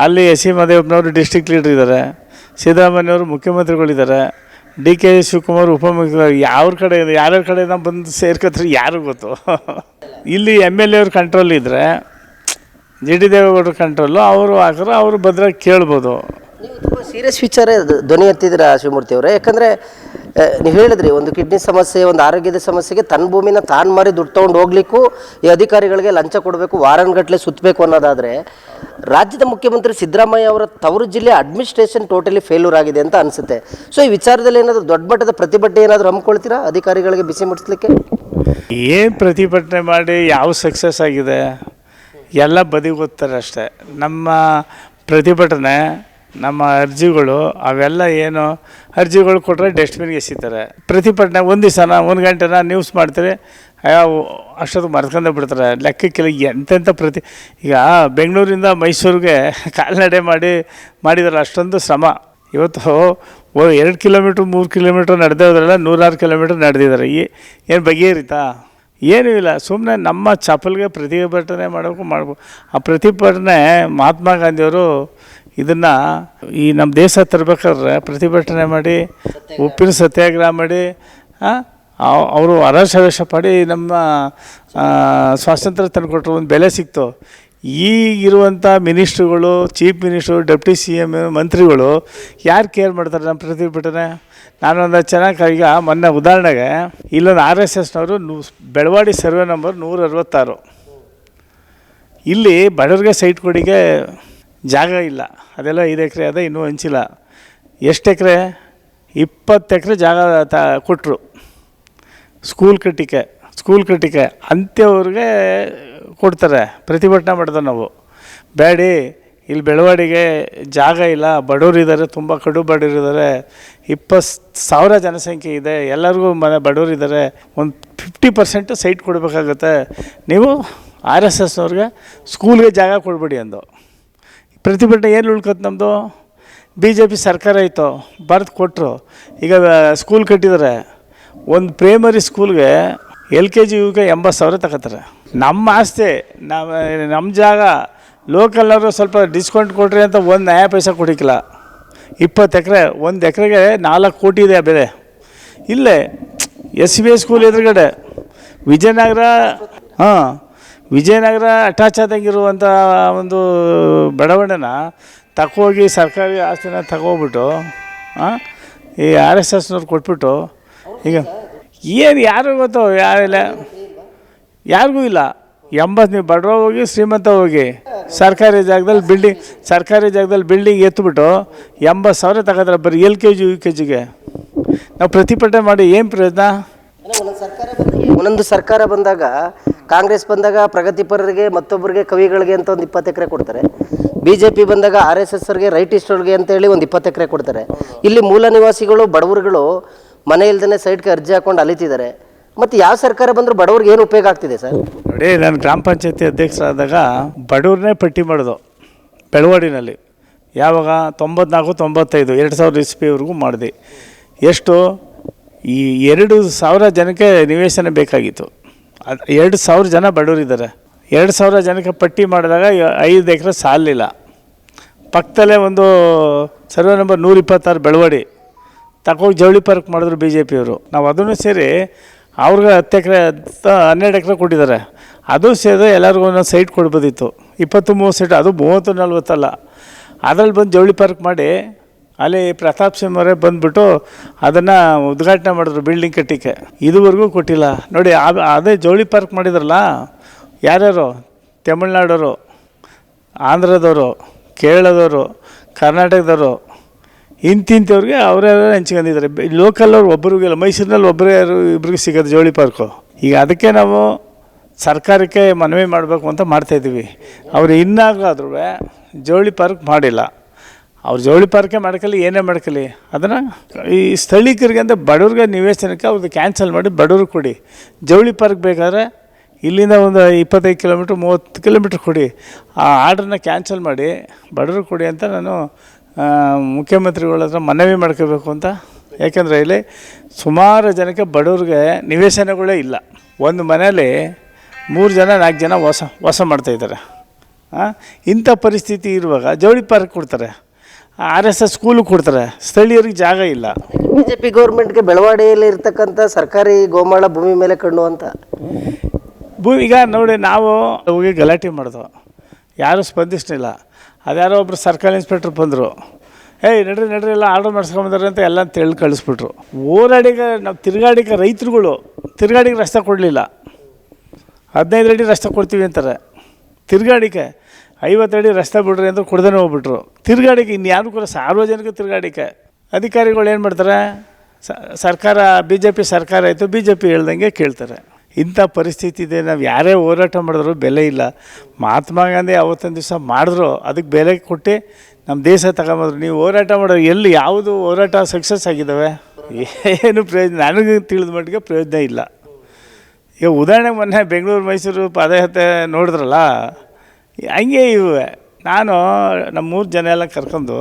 ಅಲ್ಲಿ ಎಸ್ ಸಿ ಮದೇವಪ್ಪನವರು ಡಿಸ್ಟಿಕ್ ಲೀಡರ್ ಇದ್ದಾರೆ ಸಿದ್ದರಾಮಯ್ಯವರು ಮುಖ್ಯಮಂತ್ರಿಗಳಿದ್ದಾರೆ ಡಿ ಕೆ ಶಿವಕುಮಾರ್ ಉಪಮುಖ್ಯಮಂತ್ರಿ, ಯಾವ್ರ ಕಡೆ, ಯಾರ್ಯಾರ ನಾವು ಬಂದು ಸೇರ್ಕೋತಾರೆ ಯಾರು ಗೊತ್ತು? ಇಲ್ಲಿ ಎಂ ಎಲ್ ಎವ್ರ ಕಂಟ್ರೋಲ್ ಇದ್ದರೆ ಜಿ ಡಿ ದೇವೇಗೌಡರ ಕಂಟ್ರೋಲು ಅವರು ಹಾಕಿದ್ರೆ ಅವರು ಭದ್ರ ಕೇಳ್ಬೋದು. ನೀವು ತುಂಬ ಸೀರಿಯಸ್ ವಿಚಾರ ಧ್ವನಿ ಎತ್ತಿದ್ದೀರಾ ಶಿವಮೂರ್ತಿ ಅವರೇ? ಯಾಕಂದರೆ ನೀವು ಹೇಳಿದ್ರಿ, ಒಂದು ಕಿಡ್ನಿ ಸಮಸ್ಯೆ, ಒಂದು ಆರೋಗ್ಯದ ಸಮಸ್ಯೆಗೆ ತನ್ನ ಭೂಮಿನ ತಾನು ಮಾರಿ ದುಡ್ಡು ತೊಗೊಂಡು ಹೋಗ್ಲಿಕ್ಕೂ ಈ ಅಧಿಕಾರಿಗಳಿಗೆ ಲಂಚ ಕೊಡಬೇಕು ವಾರನ್ಗಟ್ಟಲೆ ಸುತ್ತಬೇಕು ಅನ್ನೋದಾದರೆ, ರಾಜ್ಯದ ಮುಖ್ಯಮಂತ್ರಿ ಸಿದ್ದರಾಮಯ್ಯ ಅವರ ತವರು ಜಿಲ್ಲೆ ಅಡ್ಮಿನಿಸ್ಟ್ರೇಷನ್ ಟೋಟಲಿ ಫೇಲ್ಯೂರ್ ಆಗಿದೆ ಅಂತ ಅನಿಸುತ್ತೆ. ಸೊ ಈ ವಿಚಾರದಲ್ಲಿ ಏನಾದರೂ ದೊಡ್ಡ ಮಟ್ಟದ ಪ್ರತಿಭಟನೆ ಏನಾದರೂ ಹಮ್ಮಿಕೊಳ್ತೀರಾ ಅಧಿಕಾರಿಗಳಿಗೆ ಬಿಸಿ ಮುಟ್ಟಿಸ್ಲಿಕ್ಕೆ ಏನು ಪ್ರತಿಭಟನೆ ಮಾಡಿ ಯಾವ ಸಕ್ಸಸ್ ಆಗಿದೆ? ಎಲ್ಲ ಬದಿಗೊತ್ತಾರೆ ಅಷ್ಟೇ. ನಮ್ಮ ಪ್ರತಿಭಟನೆ ನಮ್ಮ ಅರ್ಜಿಗಳು, ಅವೆಲ್ಲ ಏನು ಅರ್ಜಿಗಳು ಕೊಟ್ಟರೆ ಡಸ್ಟ್ಬಿನ್ಗೆ ಎಸಿತಾರೆ. ಪ್ರತಿಭಟನೆ, ಒಂದು ದಿವಸನ, ಒಂದು ಗಂಟೆನ ನ್ಯೂಸ್ ಮಾಡ್ತಾರೆ. ಅಷ್ಟೊತ್ತು ಮರ್ಕೊಂಡೇ ಬಿಡ್ತಾರೆ. ಲೆಕ್ಕಕ್ಕೆ ಎಂತೆಂಥ ಪ್ರತಿ, ಈಗ ಬೆಂಗಳೂರಿಂದ ಮೈಸೂರಿಗೆ <laughs> ಕಾಲ್ನಡೆ ಮಾಡಿ, ಮಾಡಿದಾರೆ ಅಷ್ಟೊಂದು ಶ್ರಮ. ಇವತ್ತು ಓ, ಎರಡು ಕಿಲೋಮೀಟ್ರ್, ಮೂರು ಕಿಲೋಮೀಟ್ರ್ ನಡೆದೇ ಹೋದ್ರಲ್ಲ ನೂರಾರು ಕಿಲೋಮೀಟ್ರ್ ನಡೆದಿದ್ದಾರೆ. ಈ, ಏನು ಬಗೆಹರಿತಾ? ಏನೂ ಇಲ್ಲ. ಸುಮ್ಮನೆ ನಮ್ಮ ಚಪ್ಪಲ್ಗೆ ಪ್ರತಿಭಟನೆ ಮಾಡಬೇಕು, ಮಾಡ್ಬೇಕು. ಆ ಪ್ರತಿಭಟನೆ ಮಹಾತ್ಮ ಗಾಂಧಿಯವರು ಇದನ್ನು ಈ ನಮ್ಮ ದೇಶ ತರಬೇಕಾದ್ರೆ ಪ್ರತಿಭಟನೆ ಮಾಡಿ, ಉಪ್ಪಿನ ಸತ್ಯಾಗ್ರಹ ಮಾಡಿ ಅವರು ಅರಸವೇಶ ಪಡಿ ನಮ್ಮ ಸ್ವಾತಂತ್ರ್ಯ ತಂದುಕೊಟ್ರು ಒಂದು ಬೆಲೆ ಸಿಕ್ತು. ಈಗಿರುವಂಥ ಮಿನಿಸ್ಟ್ರುಗಳು, chief minister, deputy C M ಮಂತ್ರಿಗಳು ಯಾರು ಕೇರ್ ಮಾಡ್ತಾರೆ ನಮ್ಮ ಪ್ರತಿಭಟನೆ? ನಾನೊಂದು ಚೆನ್ನಾಗಿ ಈಗ ಮೊನ್ನೆ ಉದಾಹರಣೆಗೆ ಇಲ್ಲೊಂದು ಆರ್ ಎಸ್ ಎಸ್ನವರು ನೂ, ಬೆಳವಾಡಿ ಸರ್ವೆ ನಂಬರ್ ನೂರ ಅರವತ್ತಾರು ಇಲ್ಲಿ ಬಡವರಿಗೆ ಸೈಟ್ ಕೊಡಿಗೆ ಜಾಗ ಇಲ್ಲ. ಅದೆಲ್ಲ ಐದು ಎಕರೆ ಅದ, ಇನ್ನೂ ಹಂಚಿಲ್ಲ. ಎಷ್ಟು ಎಕರೆ? ಇಪ್ಪತ್ತು ಎಕರೆ ಜಾಗ ತ ಕೊಟ್ಟರು ಸ್ಕೂಲ್ ಕಟ್ಟಿಕೆ ಸ್ಕೂಲ್ ಕಟ್ಟಿಕೆ. ಅಂಥವ್ರಿಗೆ ಕೊಡ್ತಾರೆ, ಪ್ರತಿಭಟನೆ ಮಾಡಿದೆ ನಾವು. ಬೇಡಿ ಇಲ್ಲಿ ಬೆಳವಾಡಿಗೆ ಜಾಗ ಇಲ್ಲ, ಬಡವ್ರು ಇದ್ದಾರೆ ತುಂಬ ಕಡು ಬಡವರಿದ್ದಾರೆ ಇಪ್ಪತ್ತು ಸಾವಿರ ಜನಸಂಖ್ಯೆ ಇದೆ, ಎಲ್ಲರಿಗೂ ಮನೆ ಬಡವ್ರು ಇದ್ದಾರೆ ಒಂದು ಫಿಫ್ಟಿ ಪರ್ಸೆಂಟು ಸೈಟ್ ಕೊಡಬೇಕಾಗತ್ತೆ. ನೀವು ಆರ್ ಎಸ್ ಎಸ್ನವ್ರಿಗೆ ಸ್ಕೂಲ್ಗೆ ಜಾಗ ಕೊಡಬೇಡಿ ಅಂದು. ಪ್ರತಿಭಟನೆ ಏನು ಉಳ್ಕೊತ್ ನಮ್ಮದು ಬಿ ಜೆ ಪಿ ಸರ್ಕಾರ ಇತ್ತು, ಬರೆದು ಕೊಟ್ಟರು ಈಗ ಸ್ಕೂಲ್ ಕಟ್ಟಿದ್ದಾರೆ ಒಂದು ಪ್ರೈಮರಿ ಸ್ಕೂಲ್ಗೆ ಎಲ್ ಕೆ ಜಿ ಯುಗೆ ಎಂಬತ್ತು ಸಾವಿರ ತಗೋತಾರೆ. ನಮ್ಮ ಆಸ್ತಿ ನಮ್ಮ ನಮ್ಮ ಜಾಗ ಲೋಕಲ್ನವರು ಸ್ವಲ್ಪ ಡಿಸ್ಕೌಂಟ್ ಕೊಡ್ರಿ ಅಂತ ಒಂದು ನ್ಯಾಯ ಪೈಸೆ ಕೊಡಿಕ್ಕಿಲ್ಲ ಇಪ್ಪತ್ತು ಎಕರೆ, ಒಂದು ಎಕರೆಗೆ ನಾಲ್ಕು ಕೋಟಿ ಇದೆ ಬೆಲೆ. ಇಲ್ಲೇ, ಎಸ್ ಬಿ ಐ ಸ್ಕೂಲ್ ಎದುರುಗಡೆ, ವಿಜಯನಗರ, ಹಾಂ ವಿಜಯನಗರ ಅಟ್ಯಾಚ್ ಆದಂಗಿರುವಂಥ ಒಂದು ಬಡಾವಣೆನ ತಗೋಗಿ ಸರ್ಕಾರಿ ಆಸ್ತಿನ ತಗೋಬಿಟ್ಟು ಈ ಆರ್ ಎಸ್ ಎಸ್ನವ್ರು ಕೊಟ್ಬಿಟ್ಟು, ಈಗ ಏನು ಯಾರು ಗೊತ್ತು, ಯಾರಿಲ್ಲ, ಯಾರಿಗೂ ಇಲ್ಲ. ಎಂಬತ್ತು ನೀವು ಬಡವ ಹೋಗಿ, ಶ್ರೀಮಂತ ಹೋಗಿ, ಸರ್ಕಾರಿ ಜಾಗದಲ್ಲಿ ಬಿಲ್ಡಿಂಗ್ ಸರ್ಕಾರಿ ಜಾಗದಲ್ಲಿ ಬಿಲ್ಡಿಂಗ್ ಎತ್ಬಿಟ್ಟು ಎಂಬತ್ತು ಸಾವಿರ ತಗೋತಾರೆ ಬರೀ L K G U K ಜಿಗೆ ನಾವು ಪ್ರತಿಭಟನೆ ಮಾಡಿ ಏನು ಪ್ರಯೋಜನ? ಒಂದೊಂದು ಸರ್ಕಾರ ಬಂದಾಗ, ಕಾಂಗ್ರೆಸ್ ಬಂದಾಗ ಪ್ರಗತಿಪರರಿಗೆ ಮತ್ತೊಬ್ಬರಿಗೆ ಕವಿಗಳಿಗೆ ಅಂತ ಒಂದು ಇಪ್ಪತ್ತು ಎಕರೆ ಕೊಡ್ತಾರೆ. ಬಿ ಜೆ ಪಿ ಬಂದಾಗ ಆರ್ ಎಸ್ ಎಸ್ ಅವ್ರಿಗೆ ಅಂತ ಹೇಳಿ ಒಂದು ಇಪ್ಪತ್ತು ಎಕರೆ ಕೊಡ್ತಾರೆ. ಇಲ್ಲಿ ಮೂಲ ನಿವಾಸಿಗಳು, ಬಡವರುಗಳು ಮನೆ ಇಲ್ದೇ ಸೈಡ್ಗೆ ಅರ್ಜಿ ಹಾಕೊಂಡು ಅಲಿತಿದ್ದಾರೆ. ಮತ್ತು ಯಾವ ಸರ್ಕಾರ ಬಂದರೂ ಬಡವ್ರಿಗೆ ಏನು ಉಪಯೋಗ ಆಗ್ತಿದೆ ಸರ್? ನೋಡಿ, ನಾನು ಗ್ರಾಮ ಪಂಚಾಯತಿ ಅಧ್ಯಕ್ಷರಾದಾಗ ಬಡವ್ರನ್ನೇ ಪಟ್ಟಿ ಮಾಡೋದು, ಬೆಳವಾಡಿನಲ್ಲಿ. ಯಾವಾಗ ತೊಂಬತ್ನಾಲ್ಕು ತೊಂಬತ್ತೈದು, ಎರಡು ಸಾವಿರದ ಇಸ್ವಿವರೆಗೂ ಮಾಡಿದೆ. ಎಷ್ಟು ಈ ಎರಡು ಸಾವಿರ ಜನಕ್ಕೆ ನಿವೇಶನ ಬೇಕಾಗಿತ್ತು. ಎರಡು ಸಾವಿರ ಜನ ಬಡವರಿದ್ದಾರೆ. ಎರಡು ಸಾವಿರ ಜನಕ್ಕೆ ಪಟ್ಟಿ ಮಾಡಿದಾಗ ಐದು ಎಕರೆ ಸಾಲಿಲ್ಲ. ಪಕ್ಕದಲ್ಲೇ ಒಂದು ಸರ್ವೆ ನಂಬರ್ ನೂರಿಪ್ಪತ್ತಾರು ಬೆಳವಡಿ. ತಗೋಗಿ ಜವಳಿ ಪಾರ್ಕ್ ಮಾಡಿದ್ರು ಬಿ ಜೆ ಪಿಯವರು ನಾವು ಅದನ್ನು ಸೇರಿ ಅವ್ರಿಗೆ ಹತ್ತು ಎಕರೆ ಹನ್ನೆರಡು ಎಕರೆ ಕೊಟ್ಟಿದ್ದಾರೆ. ಅದು ಸೇರಿದ್ರೆ ಎಲ್ಲರಿಗೂ ಒಂದೊಂದು ಸೈಟ್ ಕೊಡ್ಬೋದಿತ್ತು. ಇಪ್ಪತ್ತು ಮೂವತ್ತು ಸೈಟ್, ಅದು ಮೂವತ್ತು ನಲ್ವತ್ತಲ್ಲ. ಅದ್ರಲ್ಲಿ ಬಂದು ಜವಳಿ ಪಾರ್ಕ್ ಮಾಡಿ ಅಲ್ಲಿ ಪ್ರತಾಪ್ ಸಿಂಹ ಅವರೇ ಬಂದುಬಿಟ್ಟು ಅದನ್ನು ಉದ್ಘಾಟನೆ ಮಾಡಿದ್ರು ಬಿಲ್ಡಿಂಗ್ ಕಟ್ಟಿಕೆ ಇದುವರೆಗೂ ಕೊಟ್ಟಿಲ್ಲ. ನೋಡಿ ಅದೇ ಜೋಳಿ ಪಾರ್ಕ್ ಮಾಡಿದ್ರಲ್ಲ, ಯಾರ್ಯಾರು? ತಮಿಳ್ನಾಡೋರು, ಆಂಧ್ರದವರು, ಕೇರಳದವರು, ಕರ್ನಾಟಕದವರು, ಇಂತಿಂಥವ್ರಿಗೆ ಅವರೆಲ್ಲ ಹಂಚ್ಕೊಂಡಿದ್ದಾರೆ ಲೋಕಲ್ ಅವ್ರು ಒಬ್ಬರಿಗಿಲ್ಲ ಮೈಸೂರಿನಲ್ಲಿ ಒಬ್ಬರೇ ಯಾರು ಇಬ್ಬರಿಗೆ ಸಿಗೋದು ಜೋಳಿ ಪಾರ್ಕು ಈಗ ಅದಕ್ಕೆ ನಾವು ಸರ್ಕಾರಕ್ಕೆ ಮನವಿ ಮಾಡಬೇಕು ಅಂತ ಮಾಡ್ತಾಯಿದ್ದೀವಿ ಅವರು ಇನ್ನಾಗಾದ್ರೂ ಜೋಳಿ ಪಾರ್ಕ್ ಮಾಡಿಲ್ಲ. ಅವ್ರು ಜವಳಿ ಪಾರ್ಕೆ ಮಾಡ್ಕಲಿ, ಏನೇ ಮಾಡ್ಕಲಿ, ಅದನ್ನು ಈ ಸ್ಥಳೀಕರಿಗೆ ಅಂದರೆ ಬಡವ್ರಿಗೆ ನಿವೇಶನಕ್ಕೆ ಅವ್ರದ್ದು ಕ್ಯಾನ್ಸಲ್ ಮಾಡಿ ಬಡವ್ರಿಗೆ ಕೊಡಿ. ಜವಳಿ ಪಾರ್ಕ್ ಬೇಕಾದ್ರೆ ಇಲ್ಲಿಂದ ಒಂದು ಇಪ್ಪತ್ತೈದು ಕಿಲೋಮೀಟ್ರ್, ಮೂವತ್ತು ಕಿಲೋಮೀಟ್ರ್ ಕೊಡಿ. ಆ ಆರ್ಡ್ರನ್ನ ಕ್ಯಾನ್ಸಲ್ ಮಾಡಿ ಬಡವ್ರಿಗೆ ಕೊಡಿ ಅಂತ ನಾನು ಮುಖ್ಯಮಂತ್ರಿಗಳ ಹತ್ರ ಮನವಿ ಮಾಡ್ಕೋಬೇಕು ಅಂತ. ಯಾಕೆಂದರೆ ಇಲ್ಲಿ ಸುಮಾರು ಜನಕ್ಕೆ ಬಡವ್ರಿಗೆ ನಿವೇಶನಗಳೇ ಇಲ್ಲ. ಒಂದು ಮನೇಲಿ ಮೂರು ಜನ, ನಾಲ್ಕು ಜನ ವಾಸ ವಾಸ ಮಾಡ್ತಾಯಿದ್ದಾರೆ ಇಂಥ ಪರಿಸ್ಥಿತಿ ಇರುವಾಗ ಜವಳಿ ಪಾರ್ಕ್ ಕೊಡ್ತಾರೆ. ಆರ್ ಎಸ್ ಎಸ್ ಸ್ಕೂಲ್ ಕೊಡ್ತಾರೆ. ಸ್ಥಳೀಯರಿಗೆ ಜಾಗ ಇಲ್ಲ. ಬಿ ಜೆ ಪಿ ಗೌರ್ಮೆಂಟ್ಗೆ ಬೆಳವಾಡಿಯಲ್ಲಿ ಇರ್ತಕ್ಕಂಥ ಸರ್ಕಾರಿ ಗೋಮಾಳ ಭೂಮಿ ಮೇಲೆ ಕಣ್ಣು ಅಂತ. ಭೂ ಈಗ ನೋಡಿ ನಾವು ಹೋಗಿ ಗಲಾಟೆ ಮಾಡಿದ್ವು. ಯಾರೂ ಸ್ಪಂದಿಸಲಿಲ್ಲ. ಅದ್ಯಾರೋ ಒಬ್ರು ಸರ್ಕಲ್ ಇನ್ಸ್ಪೆಕ್ಟ್ರ್ ಬಂದರು. ಏಯ್ ನಡ್ರಿ ನಡ್ರಿ ಎಲ್ಲ ಆರ್ಡರ್ ಮಾಡಿಸ್ಕೊಂಬಂದಾರೆ ಅಂತ ಎಲ್ಲ ತೆಳ್ಳಿ ಕಳಿಸ್ಬಿಟ್ರು. ಓಡಾಡಿಗೆ ನಾವು ತಿರುಗಾಡಿಗೆ ರೈತರುಗಳು ತಿರುಗಾಡಿಗೆ ರಸ್ತೆ ಕೊಡಲಿಲ್ಲ. ಹದಿನೈದು ಅಡಿ ರಸ್ತೆ ಕೊಡ್ತೀವಿ ಅಂತಾರೆ. ತಿರುಗಾಡಿಕೆ ಐವತ್ತು ಅಡಿ ರಸ್ತೆ ಬಿಡ್ರಿ ಅಂದ್ರೆ ಕುಡ್ದೇ ಹೋಗ್ಬಿಟ್ರು. ತಿರ್ಗಾಡಿಕೆ ಇನ್ಯಾರು ಕೂಡ ಸಾರ್ವಜನಿಕ ತಿರ್ಗಾಡಿಕೆ ಅಧಿಕಾರಿಗಳು ಏನು ಮಾಡ್ತಾರೆ? ಸರ್ಕಾರ ಬಿ ಜೆ ಪಿ ಸರ್ಕಾರ ಆಯಿತು ಬಿ ಜೆ ಪಿ ಹೇಳ್ದಂಗೆ ಕೇಳ್ತಾರೆ. ಇಂಥ ಪರಿಸ್ಥಿತಿ ಇದೆ, ನಾವು ಯಾರೇ ಹೋರಾಟ ಮಾಡಿದ್ರು ಬೆಲೆ ಇಲ್ಲ. ಮಹಾತ್ಮ ಗಾಂಧಿ ಅವತ್ತೊಂದು ದಿವಸ ಮಾಡಿದ್ರು, ಅದಕ್ಕೆ ಬೆಲೆ ಕೊಟ್ಟು ನಮ್ಮ ದೇಶ ತಗೊಂಬಂದ್ರು. ನೀವು ಹೋರಾಟ ಮಾಡೋರು ಎಲ್ಲಿ ಯಾವುದು ಹೋರಾಟ ಸಕ್ಸಸ್ ಆಗಿದ್ದಾವೆ? ಏನು ಪ್ರಯೋಜನ, ನನಗೆ ತಿಳಿದ ಮಟ್ಟಿಗೆ ಪ್ರಯೋಜನ ಇಲ್ಲ. ಈಗ ಉದಾಹರಣೆಗೆ ಮೊನ್ನೆ ಬೆಂಗಳೂರು ಮೈಸೂರು ಪಾದಯಾತ್ರೆ ನೋಡಿದ್ರಲ್ಲ ಹಂಗೆ ಇವೆ. ನಾನು ನಮ್ಮ ಮೂರು ಜನ ಎಲ್ಲ ಕರ್ಕೊಂಡು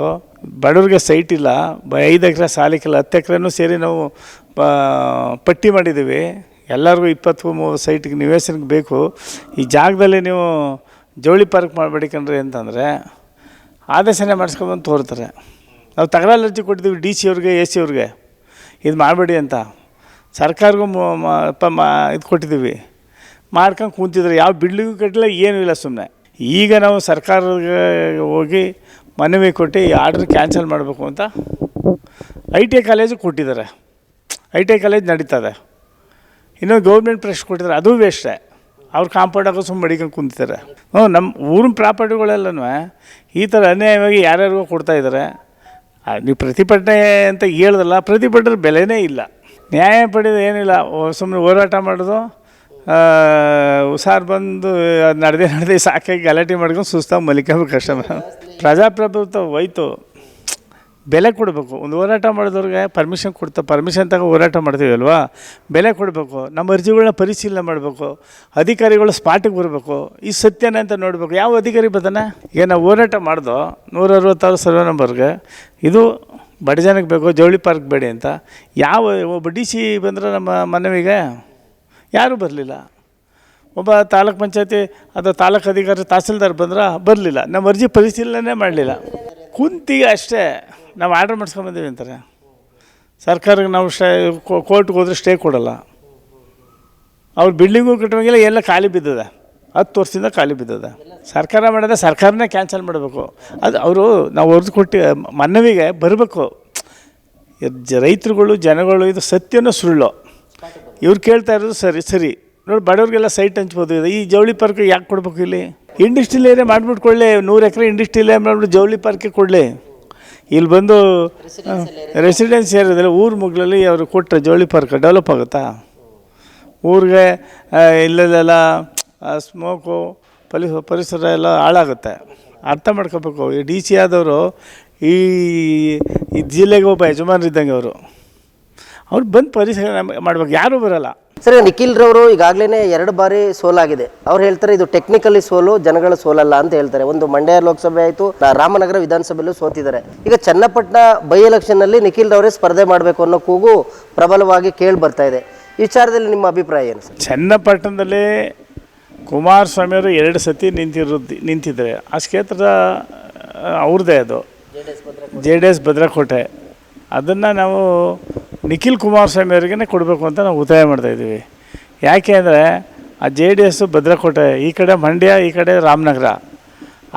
ಬಡವ್ರಿಗೆ ಸೈಟ್ ಇಲ್ಲ. ಬ ಐದು ಎಕರೆ ಸಾಲಿಕ್ಕಿಲ್ಲ ಹತ್ತು ಎಕರೆನೂ ಸೇರಿ ನಾವು ಪಟ್ಟಿ ಮಾಡಿದ್ದೀವಿ. ಎಲ್ಲರಿಗೂ ಇಪ್ಪತ್ತು ಮೂವತ್ತು ಸೈಟ್ಗೆ ನಿವೇಶನಕ್ಕೆ ಬೇಕು. ಈ ಜಾಗದಲ್ಲಿ ನೀವು ಜೋಳಿ ಪಾರ್ಕ್ ಮಾಡಬೇಡಿ ಕಣ್ರಿ ಅಂತಂದರೆ ಆದೇಶನೇ ಮಾಡಿಸ್ಕೊಂಬಂದು ತೋರ್ತಾರೆ. ನಾವು ತಗಲಲ್ಲಿ ಅರ್ಜಿ ಕೊಟ್ಟಿದ್ದೀವಿ ಡಿ ಸಿ ಅವ್ರಿಗೆ, ಎ ಸಿ ಅವ್ರಿಗೆ. ಇದು ಮಾಡಬೇಡಿ ಅಂತ. ಸರ್ಕಾರಗೂ ಇದು ಕೊಟ್ಟಿದ್ದೀವಿ. ಮಾಡ್ಕೊಂಡು ಕೂತಿದ್ರೆ ಯಾವ ಬಿಲ್ಡಿಂಗು ಕಟ್ಟಿಲ್ಲ, ಏನೂ ಇಲ್ಲ ಸುಮ್ಮನೆ ಈಗ ನಾವು ಸರ್ಕಾರಕ್ಕೆ ಹೋಗಿ ಮನವಿ ಕೊಟ್ಟು ಈ ಆರ್ಡ್ರ್ ಕ್ಯಾನ್ಸಲ್ ಮಾಡಬೇಕು ಅಂತ ಐ ಟಿ ಐ ಕಾಲೇಜು ಕೊಟ್ಟಿದ್ದಾರೆ. ಐ ಟಿ ಐ ಕಾಲೇಜ್ ನಡೀತದೆ. ಇನ್ನೂ ಗೌರ್ಮೆಂಟ್ ಪ್ರೆಸ್ ಕೊಟ್ಟಿದ್ದಾರೆ. ಅದು ವೇಸ್ಟೇ ಅವ್ರು ಕಾಂಪೌಂಡ್ ಸುಮ್ಮನೆ ಮಡಿಕೊಂಡು ಕುಂತಿದ್ದಾರೆ. ಹ್ಞೂ ನಮ್ಮ ಊರಿನ ಪ್ರಾಪರ್ಟಿಗಳೆಲ್ಲನೂ ಈ ಥರ ಅನ್ಯಾಯವಾಗಿ ಯಾರ್ಯಾರಿಗೂ ಕೊಡ್ತಾ ಇದ್ದಾರೆ. ನೀವು ಪ್ರತಿಭಟನೆ ಅಂತ ಹೇಳ್ದಲ್ಲ, ಪ್ರತಿಭಟನೆ ಬೆಲೆನೇ ಇಲ್ಲ. ನ್ಯಾಯ ಪಡೆಯೋದು ಏನಿಲ್ಲ. ಸುಮ್ಮನೆ ಹೋರಾಟ ಮಾಡೋದು. ಹುಷಾರು ಬಂದು, ನಡೆದೇ ನಡೆದೇ ಸಾಕಾಗಿ ಗಲಾಟೆ ಮಾಡ್ಕೊಂಡು ಸುಸ್ತಾಗಿ ಮಲಿಕಬೇಕು ಅಷ್ಟೇ ಪ್ರಜಾಪ್ರಭುತ್ವ ಹೋಯ್ತು. ಬೆಲೆ ಕೊಡಬೇಕು. ಒಂದು ಹೋರಾಟ ಮಾಡಿದವ್ರಿಗೆ ಪರ್ಮಿಷನ್ ಕೊಡ್ತಾ ಪರ್ಮಿಷನ್ ತಗೋ ಹೋರಾಟ ಮಾಡ್ತೀವಿ ಅಲ್ವಾ? ಬೆಲೆ ಕೊಡಬೇಕು. ನಮ್ಮ ಅರ್ಜಿಗಳನ್ನ ಪರಿಶೀಲನೆ ಮಾಡಬೇಕು. ಅಧಿಕಾರಿಗಳು ಸ್ಪಾಟಿಗೆ ಬರಬೇಕು. ಈ ಸತ್ಯನ ಅಂತ ನೋಡಬೇಕು. ಯಾವ ಅಧಿಕಾರಿ ಬರ್ತಾನೆ ಈಗ ನಾವು ಹೋರಾಟ ಮಾಡ್ದೋ ನೂರ ಅರವತ್ತಾರು ಸರ್ವೆ ನಂಬರ್ಗೆ, ಇದು ಬಡ ಜನಕ್ಕೆ ಬೇಕು, ಜವಳಿ ಪಾರ್ಕ್ ಬೇಡಿ ಅಂತ. ಯಾವ, ಒಬ್ಬ ಡಿ ಸಿ ಬಂದರೆ ನಮ್ಮ ಮನವಿಗೆ? ಯಾರೂ ಬರಲಿಲ್ಲ. ಒಬ್ಬ ತಾಲೂಕ್ ಪಂಚಾಯತಿ ಅಥವಾ ತಾಲೂಕು ಅಧಿಕಾರಿ ತಹಸೀಲ್ದಾರ್ ಬಂದ್ರೆ ಬರಲಿಲ್ಲ. ನಮ್ಮ ಅರ್ಜಿ ಪರಿಶೀಲನೆ ಮಾಡಲಿಲ್ಲ. ಕುಂತಿಗೆ ಅಷ್ಟೇ ನಾವು ಆರ್ಡ್ರ್ ಮಾಡಿಸ್ಕೊಂಬಂದೀವಿ ಅಂತಾರೆ. ಸರ್ಕಾರಕ್ಕೆ ನಾವು ಸ್ಟೇ ಕೋರ್ಟ್ಗೆ ಹೋದ್ರೆ ಸ್ಟೇ ಕೊಡಲ್ಲ. ಅವ್ರು ಬಿಲ್ಡಿಂಗು ಕಟ್ಟುವಂಗಿಲ್ಲ ಎಲ್ಲ ಖಾಲಿ ಬಿದ್ದದೆ. ಹತ್ತು ವರ್ಷದಿಂದ ಖಾಲಿ ಬಿದ್ದದೆ. ಸರ್ಕಾರ ಮಾಡಿದ್ರೆ ಸರ್ಕಾರನೇ ಕ್ಯಾನ್ಸಲ್ ಮಾಡಬೇಕು. ಅದು ಅವರು ನಾವು ಹೊರದು ಕೊಟ್ಟು, ಮನವಿಗೆ ಬರಬೇಕು. ರೈತರುಗಳು, ಜನಗಳು ಇದು ಸತ್ಯನೂ ಸುಳ್ಳು. ಇವ್ರು ಕೇಳ್ತಾ ಇರೋದು ಸರಿ ಸರಿ. ನೋಡಿ ಬಡವ್ರಿಗೆಲ್ಲ ಸೈಟ್ ಹಂಚ್ಬೋದು. ಇದೆ ಈ ಜವಳಿ ಪಾರ್ಕ್ ಯಾಕೆ ಕೊಡ್ಬೇಕು ಇಲ್ಲಿ? ಇಂಡಸ್ಟ್ರಿಯಲ್ ಏರಿಯಾ ಮಾಡ್ಬಿಟ್ಟು ಕೊಡಲಿ ನೂರು ಎಕರೆ ಇಂಡಸ್ಟ್ರಿಯಲ್ ಏರಿಯಾ ಮಾಡಿಬಿಟ್ಟು ಜವಳಿ ಪಾರ್ಕೆ ಕೊಡಲಿ. ಇಲ್ಲಿ ಬಂದು ರೆಸಿಡೆನ್ಸ್ ಏರಿಯಾದಲ್ಲಿ ಊರು ಮುಗ್ಲಲ್ಲಿ ಅವರು ಕೊಟ್ಟರೆ ಜವಳಿ ಪಾರ್ಕ್ ಡೆವಲಪ್ ಆಗುತ್ತಾ? ಊರಿಗೆ ಇಲ್ಲದೆಲ್ಲ ಇಲ್ಲೆಲ್ಲ ಸ್ಮೋಕು ಪಲಿ ಪರಿಸರ ಎಲ್ಲ ಹಾಳಾಗುತ್ತೆ. ಅರ್ಥ ಮಾಡ್ಕೋಬೇಕು. ಈ ಡಿ ಸಿ ಆದವರು ಈ ಈ ಜಿಲ್ಲೆಗೆ ಒಬ್ಬ ಯಜಮಾನರಿದ್ದಂಗೆ ಅವರು. ಅವ್ರು ಬಂದು ಪರಿಸರ ಮಾಡ್ಬೇಕು. ಯಾರೂ ಬರಲ್ಲ. ಸರ್ ನಿಖಿಲ್ ರವರು ಈಗಾಗಲೇ ಎರಡು ಬಾರಿ ಸೋಲಾಗಿದೆ. ಅವ್ರು ಹೇಳ್ತಾರೆ ಇದು ಟೆಕ್ನಿಕಲಿ ಸೋಲು ಜನಗಳ ಸೋಲಲ್ಲ ಅಂತ ಹೇಳ್ತಾರೆ. ಒಂದು ಮಂಡ್ಯ ಲೋಕಸಭೆ ಆಯಿತು ರಾಮನಗರ ವಿಧಾನಸಭೆಯಲ್ಲೂ ಸೋತಿದ್ದಾರೆ. ಈಗ ಚನ್ನಪಟ್ಟಣ ಬೈ ಎಲೆಕ್ಷನ್ನಲ್ಲಿ ನಿಖಿಲ್ ರವರೇ ಸ್ಪರ್ಧೆ ಮಾಡಬೇಕು ಅನ್ನೋ ಕೂಗು ಪ್ರಬಲವಾಗಿ ಕೇಳಿ ಬರ್ತಾ ಇದೆ. ಈ ವಿಚಾರದಲ್ಲಿ ನಿಮ್ಮ ಅಭಿಪ್ರಾಯ ಏನು ಸರ್? ಚನ್ನಪಟ್ಟಣದಲ್ಲಿ ಕುಮಾರಸ್ವಾಮಿಯವರು ಎರಡು ಸತಿ ನಿಂತಿರೋದು ನಿಂತಿದ್ದಾರೆ. ಆ ಕ್ಷೇತ್ರದ ಅವ್ರದೇ ಅವ್ರದ್ದೇ ಅದು. ಜೆ ಡಿ ಎಸ್ ಭದ್ರಕೋಟೆ. ಅದನ್ನು ನಾವು ನಿಖಿಲ್ ಕುಮಾರಸ್ವಾಮಿ ಅವರಿಗೇ ಕೊಡಬೇಕು ಅಂತ ನಾವು ಒತ್ತಾಯ ಮಾಡ್ತಾಯಿದ್ದೀವಿ ಯಾಕೆ ಅಂದರೆ ಆ ಜೆ ಡಿ ಎಸ್ಸು ಭದ್ರಕೋಟೆ, ಈ ಕಡೆ ಮಂಡ್ಯ, ಈ ಕಡೆ ರಾಮನಗರ.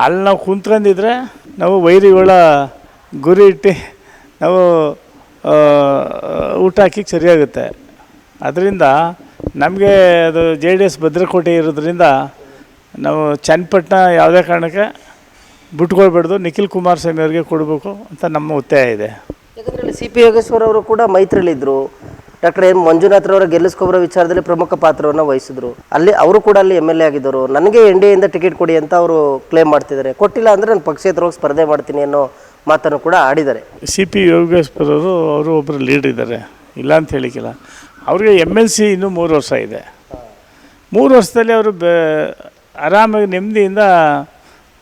ಅಲ್ಲಿ ನಾವು ಕುಂತ್ಕೊಂಡಿದ್ರೆ ನಾವು ವೈರಿಗಳ ಗುರಿ ಇಟ್ಟು ನಾವು ಊಟ ಹಾಕಿಕ್ಕೆ ಸರಿಯಾಗುತ್ತೆ. ಅದರಿಂದ ನಮಗೆ ಅದು ಜೆ ಡಿ ಎಸ್ ಭದ್ರಕೋಟೆ ಇರೋದ್ರಿಂದ ನಾವು ಚನ್ನಪಟ್ಟಣ ಯಾವುದೇ ಕಾರಣಕ್ಕೆ ಬಿಟ್ಕೊಳ್ಬಾರ್ದು, ನಿಖಿಲ್ ಕುಮಾರಸ್ವಾಮಿ ಅವರಿಗೆ ಕೊಡಬೇಕು ಅಂತ ನಮ್ಮ ಒತ್ತಾಯ ಇದೆ. ಯಾಕಂದ್ರೆ ಸಿ ಪಿ ಯೋಗೇಶ್ವರ ಅವರು ಕೂಡ ಮೈತ್ರಿಲಿದ್ರು ಡಾಕ್ಟರ್ ಎಂ ಮಂಜುನಾಥ್ ರವರ ಗೆಲ್ಲಿಸ್ಕೊಬರೋ ವಿಚಾರದಲ್ಲಿ ಪ್ರಮುಖ ಪಾತ್ರವನ್ನು ವಹಿಸಿದ್ರು. ಅಲ್ಲಿ ಅವರು ಕೂಡ ಅಲ್ಲಿ ಎಂ ಎಲ್ ಎ ಆಗಿದ್ದರು. ನನಗೆ ಎನ್ ಡಿ ಎಯಿಂದ ಟಿಕೆಟ್ ಕೊಡಿ ಅಂತ ಅವರು ಕ್ಲೇಮ್ ಮಾಡ್ತಿದ್ದಾರೆ. ಕೊಟ್ಟಿಲ್ಲ ಅಂದರೆ ನಾನು ಪಕ್ಷೇತರವಾಗಿ ಸ್ಪರ್ಧೆ ಮಾಡ್ತೀನಿ ಅನ್ನೋ ಮಾತನ್ನು ಕೂಡ ಆಡಿದ್ದಾರೆ. ಸಿ ಪಿ ಯೋಗೇಶ್ವರರು ಅವರು ಒಬ್ಬರು ಲೀಡ್ ಇದ್ದಾರೆ. ಇಲ್ಲ ಅಂತ ಹೇಳಿಕ್ಕಿಲ್ಲ. ಅವ್ರಿಗೆ ಎಂ ಎಲ್ ಸಿ ಇನ್ನೂ ಮೂರು ವರ್ಷ ಇದೆ. ಮೂರು ವರ್ಷದಲ್ಲಿ ಅವರು ಬೆ, ಆರಾಮಾಗಿ ನೆಮ್ಮದಿಯಿಂದ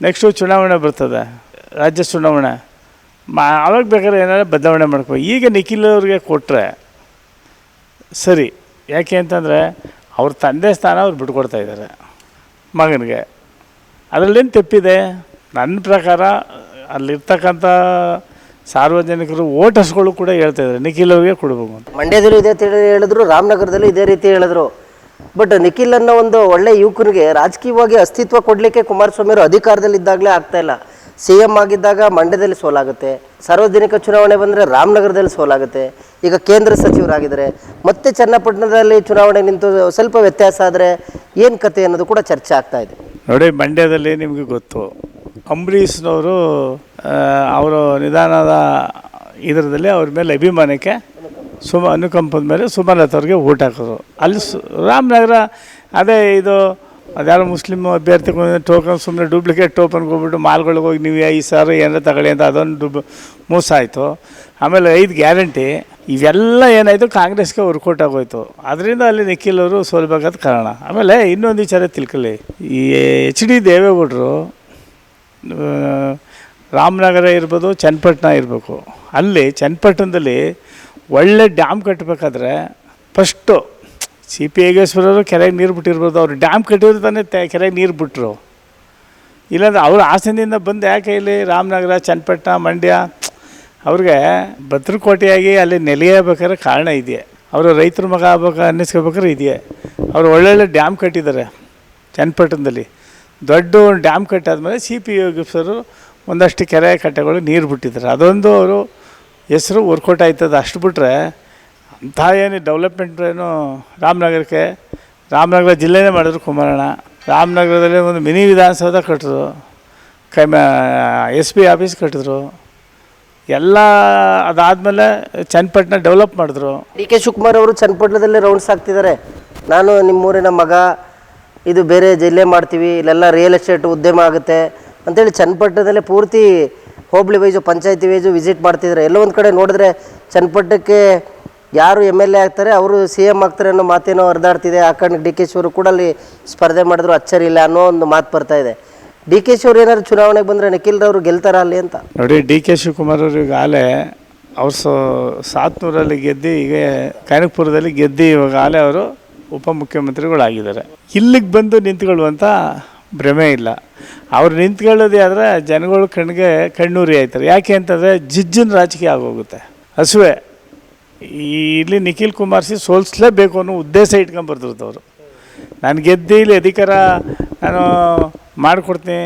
ನೆಕ್ಸ್ಟು ಚುನಾವಣೆ ಬರ್ತದೆ. ರಾಜ್ಯ ಚುನಾವಣೆ. ಮಾ ಅವಾಗ ಬೇಕಾದ್ರೆ ಏನಾದ್ರು ಬದಲಾವಣೆ ಮಾಡ್ಕೋ ಈಗ ನಿಖಿಲ್ ಅವ್ರಿಗೆ ಕೊಟ್ಟರೆ ಸರಿ. ಯಾಕೆ ಅಂತಂದರೆ ಅವ್ರ ತಂದೆ ಸ್ಥಾನ ಅವ್ರು ಬಿಟ್ಕೊಡ್ತಾ ಇದ್ದಾರೆ ಮಗನಿಗೆ. ಅದರಲ್ಲೇನು ತಪ್ಪಿದೆ? ನನ್ನ ಪ್ರಕಾರ ಅಲ್ಲಿರ್ತಕ್ಕಂಥ ಸಾರ್ವಜನಿಕರು ವೋಟರ್ಸ್ಗಳು ಕೂಡ ಹೇಳ್ತಾ ಇದ್ದಾರೆ, ನಿಖಿಲ್ ಅವ್ರಿಗೆ ಕೊಡಬೇಕು ಅಂತ. ಮಂಡ್ಯದಲ್ಲೂ ಇದೇ ಹೇಳಿದ್ರು, ರಾಮನಗರದಲ್ಲೂ ಇದೇ ರೀತಿ ಹೇಳಿದ್ರು. ಬಟ್ ನಿಖಿಲ್ ಅನ್ನೋ ಒಂದು ಒಳ್ಳೆ ಯುವಕನಿಗೆ ರಾಜಕೀಯವಾಗಿ ಅಸ್ತಿತ್ವ ಕೊಡಲಿಕ್ಕೆ ಕುಮಾರಸ್ವಾಮಿಯವರು ಅಧಿಕಾರದಲ್ಲಿ ಇದ್ದಾಗಲೇ ಆಗ್ತಾ ಇಲ್ಲ. ಸಿ ಎಂ ಆಗಿದ್ದಾಗ ಮಂಡ್ಯದಲ್ಲಿ ಸೋಲಾಗುತ್ತೆ, ಸಾರ್ವಜನಿಕ ಚುನಾವಣೆ ಬಂದರೆ ರಾಮನಗರದಲ್ಲಿ ಸೋಲಾಗುತ್ತೆ, ಈಗ ಕೇಂದ್ರ ಸಚಿವರಾಗಿದ್ದಾರೆ ಮತ್ತೆ ಚನ್ನಪಟ್ಟಣದಲ್ಲಿ ಚುನಾವಣೆ ನಿಂತು ಸ್ವಲ್ಪ ವ್ಯತ್ಯಾಸ ಆದರೆ ಏನು ಕತೆ ಅನ್ನೋದು ಕೂಡ ಚರ್ಚೆ ಆಗ್ತಾ ಇದೆ. ನೋಡಿ, ಮಂಡ್ಯದಲ್ಲಿ ನಿಮಗೆ ಗೊತ್ತು, ಅಂಬರೀಷ್ನವರು ಅವರು ನಿಧಾನದ ಇದರದಲ್ಲಿ ಅವ್ರ ಮೇಲೆ ಅಭಿಮಾನಕ್ಕೆ ಸುಮ ಅನುಕಂಪದ ಮೇಲೆ ಸುಮಲತಾ ಅವ್ರಿಗೆ ಓಟ್ ಹಾಕೋದು ಅಲ್ಲಿ ಸು ರಾಮನಗರ, ಅದೇ ಇದು ಅದ್ಯಾರೋ ಮುಸ್ಲಿಮ್ ಅಭ್ಯರ್ಥಿ ಟೋಕನ್ ಸುಮ್ಮನೆ ಡೂಪ್ಲಿಕೇಟ್ ಟೋಕನ್ಗೆ ಹೋಗ್ಬಿಟ್ಟು ಮಾಲ್ಗಳಿಗೆ ಹೋಗಿ ನೀವು ಈ ಸರ್ ಏನಾರ ತಗೊಳ್ಳಿ ಅಂತ ಅದೊಂದು ಡುಬ್ ಮೋಸ ಆಯಿತು. ಆಮೇಲೆ ಐದು ಗ್ಯಾರಂಟಿ, ಇವೆಲ್ಲ ಏನಾಯಿತು, ಕಾಂಗ್ರೆಸ್ಗೆ ವರ್ಕೌಟ್ ಆಗೋಯ್ತು. ಅದರಿಂದ ಅಲ್ಲಿ ನಿಖಿಲ್ ಅವರು ಸೋಲ್ಬೇಕಾದ ಕಾರಣ. ಆಮೇಲೆ ಇನ್ನೊಂದು ವಿಚಾರ ತಿಳ್ಕೊಳ್ಳಿ. ಈ ಎಚ್ ಡಿ ದೇವೇಗೌಡರು ರಾಮನಗರ ಇರ್ಬೋದು, ಚನ್ನಪಟ್ಟಣ ಇರಬೇಕು. ಅಲ್ಲಿ ಚನ್ನಪಟ್ಟಣದಲ್ಲಿ ಒಳ್ಳೆ ಡ್ಯಾಮ್ ಕಟ್ಟಬೇಕಾದ್ರೆ ಫಸ್ಟು ಸಿ ಪಿ ಯೋಗೇಶ್ವರರು ಕೆರೆಗೆ ನೀರು ಬಿಟ್ಟಿರ್ಬೋದು. ಅವ್ರು ಡ್ಯಾಮ್ ಕಟ್ಟಿದ್ರು ತಾನೇ ತೆ- ಕೆರೆಗೆ ನೀರು ಬಿಟ್ಟರು ಇಲ್ಲಾಂದ್ರೆ ಅವ್ರ ಹಾಸನದಿಂದ ಬಂದು ಯಾಕೆ ಇಲ್ಲಿ ರಾಮನಗರ, ಚನ್ನಪಟ್ಟಣ, ಮಂಡ್ಯ, ಅವ್ರಿಗೆ ಭದ್ರಕೋಟೆಯಾಗಿ ಅಲ್ಲಿ ನೆಲೆಯಬೇಕಾದ್ರೆ ಕಾರಣ ಇದೆಯೇ ಅವರು ರೈತರ ಮಗ ಆಗ್ಬೇಕು ಅನ್ನಿಸ್ಕೋಬೇಕಾದ್ರೆ ಇದೆಯೇ ಅವರು ಒಳ್ಳೊಳ್ಳೆ ಡ್ಯಾಮ್ ಕಟ್ಟಿದ್ದಾರೆ ಚನ್ನಪಟ್ಟಣದಲ್ಲಿ. ದೊಡ್ಡ ಒಂದು ಡ್ಯಾಮ್ ಕಟ್ಟಾದ್ಮೇಲೆ ಸಿ ಪಿ ಯೋಗೇಶ್ವರರು ಒಂದಷ್ಟು ಕೆರೆ ಕಟ್ಟೆಗಳು ನೀರು ಬಿಟ್ಟಿದ್ದಾರೆ. ಅದೊಂದು ಅವರು ಹೆಸರು ವರ್ಕೌಟ್ ಆಯ್ತದ. ಅಷ್ಟು ಬಿಟ್ಟರೆ ಅಂಥ ಏನು ಡೆವಲಪ್ಮೆಂಟ್ ಏನು ರಾಮನಗರಕ್ಕೆ, ರಾಮನಗರ ಜಿಲ್ಲೆನೇ ಮಾಡಿದ್ರು ಕುಮಾರಣ್ಣ. ರಾಮನಗರದಲ್ಲಿ ಒಂದು ಮಿನಿ ವಿಧಾನಸೌಧ ಕಟ್ಟಿದ್ರು. ಕೈಮ ಎಸ್ ಪಿ ಆಫೀಸ್ ಕಟ್ಟಿದ್ರು. ಎಲ್ಲ ಅದಾದಮೇಲೆ ಚನ್ನಪಟ್ಟಣ ಡೆವಲಪ್ ಮಾಡಿದ್ರು. ಡಿ ಕೆ ಶಿವಕುಮಾರ್ ಅವರು ಚನ್ನಪಟ್ಟಣದಲ್ಲಿ ರೌಂಡ್ಸ್ ಆಗ್ತಿದ್ದಾರೆ ನಾನು ನಿಮ್ಮೂರಿನ ಮಗ, ಇದು ಬೇರೆ ಜಿಲ್ಲೆ ಮಾಡ್ತೀವಿ, ಇಲ್ಲೆಲ್ಲ ರಿಯಲ್ ಎಸ್ಟೇಟ್ ಉದ್ಯಮ ಆಗುತ್ತೆ ಅಂತೇಳಿ ಚನ್ನಪಟ್ಟಣದಲ್ಲೇ ಪೂರ್ತಿ ಹೋಬಳಿ ವೈಸು ಪಂಚಾಯತಿ ವೈಸು ವಿಸಿಟ್ ಮಾಡ್ತಿದ್ದಾರೆ. ಎಲ್ಲೋ ಒಂದು ಕಡೆ ನೋಡಿದ್ರೆ ಚನ್ನಪಟ್ಟಣಕ್ಕೆ ಯಾರು ಎಂ ಎಲ್ ಎ ಆಗ್ತಾರೆ, ಅವರು ಸಿ ಎಂ ಆಗ್ತಾರೆ ಅನ್ನೋ ಮಾತೇನೋ ಹರಿದಾಡ್ತಿದೆ. ಆ ಕಾರಣಕ್ಕೆ ಡಿ ಕೆ ಶಿವರು ಕೂಡ ಅಲ್ಲಿ ಸ್ಪರ್ಧೆ ಮಾಡಿದ್ರು, ಅಚ್ಚರಿ ಇಲ್ಲ ಅನ್ನೋ ಒಂದು ಮಾತು ಬರ್ತಾ ಇದೆ. ಡಿ ಕೆ ಶಿವರು ಏನಾದ್ರು ಚುನಾವಣೆಗೆ ಬಂದರೆ ನಿಖಿಲ್ರವರು ಗೆಲ್ತಾರ ಅಲ್ಲಿ ಅಂತ? ನೋಡಿ, ಡಿ ಕೆ ಶಿವಕುಮಾರ್ ಅವರು ಈಗಾಗಲೇ ಅವ್ರು ಸೊ, ಸಾತ್ನೂರಲ್ಲಿ ಗೆದ್ದು ಈಗ ಕನಕಪುರದಲ್ಲಿ ಗೆದ್ದು ಇವಾಗ ಆಲೆ ಅವರು ಉಪಮುಖ್ಯಮಂತ್ರಿಗಳಾಗಿದ್ದಾರೆ. ಇಲ್ಲಿಗೆ ಬಂದು ನಿಂತ್ಕೊಳ್ಳುವಂಥ ಭ್ರಮೆ ಇಲ್ಲ. ಅವ್ರು ನಿಂತ್ಕೊಳ್ಳೋದೇ ಆದರೆ ಜನಗಳು ಕಣ್ಣಿಗೆ ಕಣ್ಣೂರಿ ಆಯ್ತಾರೆ. ಯಾಕೆ ಅಂತಂದರೆ ಜಿಜ್ಜಿನ ರಾಜಕೀಯ ಆಗೋಗುತ್ತೆ. ಹಸುವೆ ಇಲ್ಲಿ ನಿಖಿಲ್ ಕುಮಾರ್ಸಿ ಸೋಲಿಸ್ಲೇಬೇಕು ಅನ್ನೋ ಉದ್ದೇಶ ಇಟ್ಕೊಂಡು ಬರ್ತಿರ್ತವ್ರು ನಾನು ಗೆದ್ದು ಇಲ್ಲಿ ಅಧಿಕಾರ, ನಾನು ಮಾಡಿಕೊಡ್ತೀನಿ,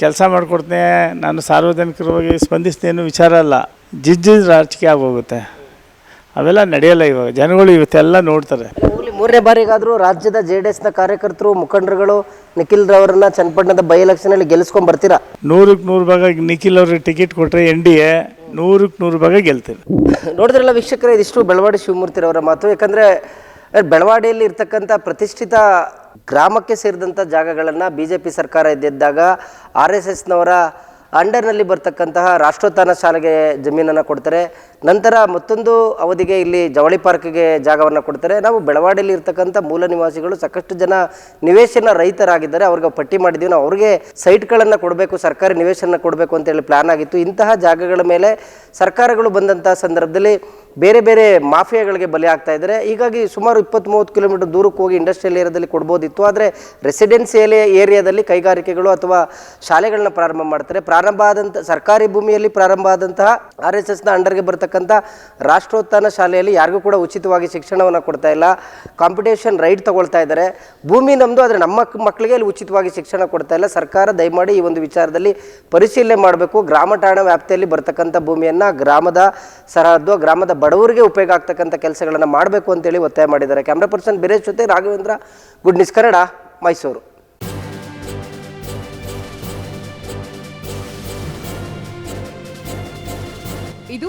ಕೆಲಸ ಮಾಡಿಕೊಡ್ತೀನಿ, ನಾನು ಸಾರ್ವಜನಿಕರವಾಗಿ ಸ್ಪಂದಿಸ್ತೀನಿ ಅನ್ನೋ ವಿಚಾರ ಅಲ್ಲ. ಜಿಜ್ಜಿದ್ರೆ ರಾಜಕೀಯ ಆಗೋಗುತ್ತೆ. ಅವೆಲ್ಲ ನಡೆಯಲ್ಲ ಇವಾಗ. ಜನಗಳು ಇವತ್ತೆಲ್ಲ ನೋಡ್ತಾರೆ. ಮೂರನೇ ಬಾರಿಗಾದರೂ ರಾಜ್ಯದ ಜೆ ಡಿ ಎಸ್ನ ಕಾರ್ಯಕರ್ತರು ಮುಖಂಡರುಗಳು ನಿಖಿಲ್ ರವರನ್ನ ಚನ್ನಪಟ್ಟಣದ ಬೈ ಎಲೆಕ್ಷನಲ್ಲಿ ಗೆಲ್ಲಿಸ್ಕೊಂಡ್ ಬರ್ತೀರಾ? ನೂರಕ್ಕೆ ನೂರು ಭಾಗ ನಿಖಿಲ್ ಅವ್ರಿಗೆ ಟಿಕೆಟ್ ಕೊಟ್ಟರೆ ಎನ್ ಡಿ ಎ ನೂರಕ್ಕೆ ನೂರು ಭಾಗ ಗೆಲ್ತೀವಿ ನೋಡಿದ್ರಲ್ಲ ವೀಕ್ಷಕರೇ ಇದಿಷ್ಟು ಬೆಳವಾಡಿ ಶಿವಮೂರ್ತಿರವರ ಮಾತು. ಯಾಕಂದರೆ ಬೆಳವಾಡಿಯಲ್ಲಿ ಇರ್ತಕ್ಕಂಥ ಪ್ರತಿಷ್ಠಿತ ಗ್ರಾಮಕ್ಕೆ ಸೇರಿದಂಥ ಜಾಗಗಳನ್ನು ಬಿ ಜೆ ಪಿ ಸರ್ಕಾರ ಇದ್ದಿದ್ದಾಗ ಆರ್ ಎಸ್ ಎಸ್ನವರ ಅಂಡರ್ನಲ್ಲಿ ಬರ್ತಕ್ಕಂತಹ ರಾಷ್ಟ್ರೋತ್ಥಾನ ಶಾಲೆಗೆ ಜಮೀನನ್ನು ಕೊಡ್ತಾರೆ. ನಂತರ ಮತ್ತೊಂದು ಅವಧಿಗೆ ಇಲ್ಲಿ ಜವಳಿ ಪಾರ್ಕ್ಗೆ ಜಾಗವನ್ನು ಕೊಡ್ತಾರೆ. ನಾವು ಬೆಳವಾಡಿಯಲ್ಲಿ ಇರ್ತಕ್ಕಂಥ ಮೂಲ ನಿವಾಸಿಗಳು ಸಾಕಷ್ಟು ಜನ ನಿವೇಶನ ರೈತರಾಗಿದ್ದಾರೆ ಅವ್ರಿಗೆ ಪಟ್ಟಿ ಮಾಡಿದ್ದೀವಿ ನಾವು ಅವ್ರಿಗೆ ಸೈಟ್ಗಳನ್ನು ಕೊಡಬೇಕು, ಸರ್ಕಾರಿ ನಿವೇಶನ ಕೊಡಬೇಕು ಅಂತೇಳಿ ಪ್ಲಾನ್ ಆಗಿತ್ತು. ಇಂತಹ ಜಾಗಗಳ ಮೇಲೆ ಸರ್ಕಾರಗಳು ಬಂದಂಥ ಸಂದರ್ಭದಲ್ಲಿ ಬೇರೆ ಬೇರೆ ಮಾಫಿಯಾಗಳಿಗೆ ಬಲಿ ಆಗ್ತಾ ಇದ್ದಾರೆ. ಹೀಗಾಗಿ ಸುಮಾರು ಇಪ್ಪತ್ತ್ ಮೂವತ್ತು ಕಿಲೋಮೀಟರ್ ದೂರಕ್ಕೆ ಹೋಗಿ ಇಂಡಸ್ಟ್ರಿಯಲ್ ಏರಿಯಾದಲ್ಲಿ ಕೊಡ್ಬೋದಿತ್ತು. ಆದರೆ ರೆಸಿಡೆನ್ಸಿಯಲ್ ಏರಿಯಾದಲ್ಲಿ ಕೈಗಾರಿಕೆಗಳು ಅಥವಾ ಶಾಲೆಗಳನ್ನ ಪ್ರಾರಂಭ ಮಾಡ್ತಾರೆ. ಪ್ರಾರಂಭ ಆದಂಥ ಸರ್ಕಾರಿ ಭೂಮಿಯಲ್ಲಿ ಪ್ರಾರಂಭ ಆದಂತಹ ಆರ್ ಎಸ್ ಎಸ್ನ ಅಂಡರ್ಗೆ ಬರ್ತಕ್ಕಂಥ ರಾಷ್ಟ್ರೋತ್ಥಾನ ಶಾಲೆಯಲ್ಲಿ ಯಾರಿಗೂ ಕೂಡ ಉಚಿತವಾಗಿ ಶಿಕ್ಷಣವನ್ನು ಕೊಡ್ತಾ ಇಲ್ಲ. ಕಾಂಪಿಟೇಷನ್ ರೈಟ್ ತಗೊಳ್ತಾ ಇದ್ದಾರೆ. ಭೂಮಿ ನಮ್ಮದು ಆದರೆ ನಮ್ಮ ಮಕ್ಕಳಿಗೆ ಅಲ್ಲಿ ಉಚಿತವಾಗಿ ಶಿಕ್ಷಣ ಕೊಡ್ತಾ ಇಲ್ಲ. ಸರ್ಕಾರ ದಯಮಾಡಿ ಈ ಒಂದು ವಿಚಾರದಲ್ಲಿ ಪರಿಶೀಲನೆ ಮಾಡಬೇಕು. ಗ್ರಾಮ ಠಾಣಾ ವ್ಯಾಪ್ತಿಯಲ್ಲಿ ಬರ್ತಕ್ಕಂಥ ಭೂಮಿಯನ್ನು ಗ್ರಾಮದ ಸರಹದ್ದು, ಗ್ರಾಮದ ಬಡವರಿಗೆ ಉಪಯೋಗ ಆಗ್ತಕ್ಕಂಥ ಕೆಲಸಗಳನ್ನು ಮಾಡಬೇಕು ಅಂತೇಳಿ ಒತ್ತಾಯ ಮಾಡಿದ್ದಾರೆ. ಕ್ಯಾಮ್ರಾ ಪರ್ಸನ್ ಬಿರೇಶ್ ಜೊತೆ ರಾಘವೇಂದ್ರ ಗುಡ್ ನ್ಯೂಸ್ ಕನ್ನಡ, ಮೈಸೂರು. ಇದು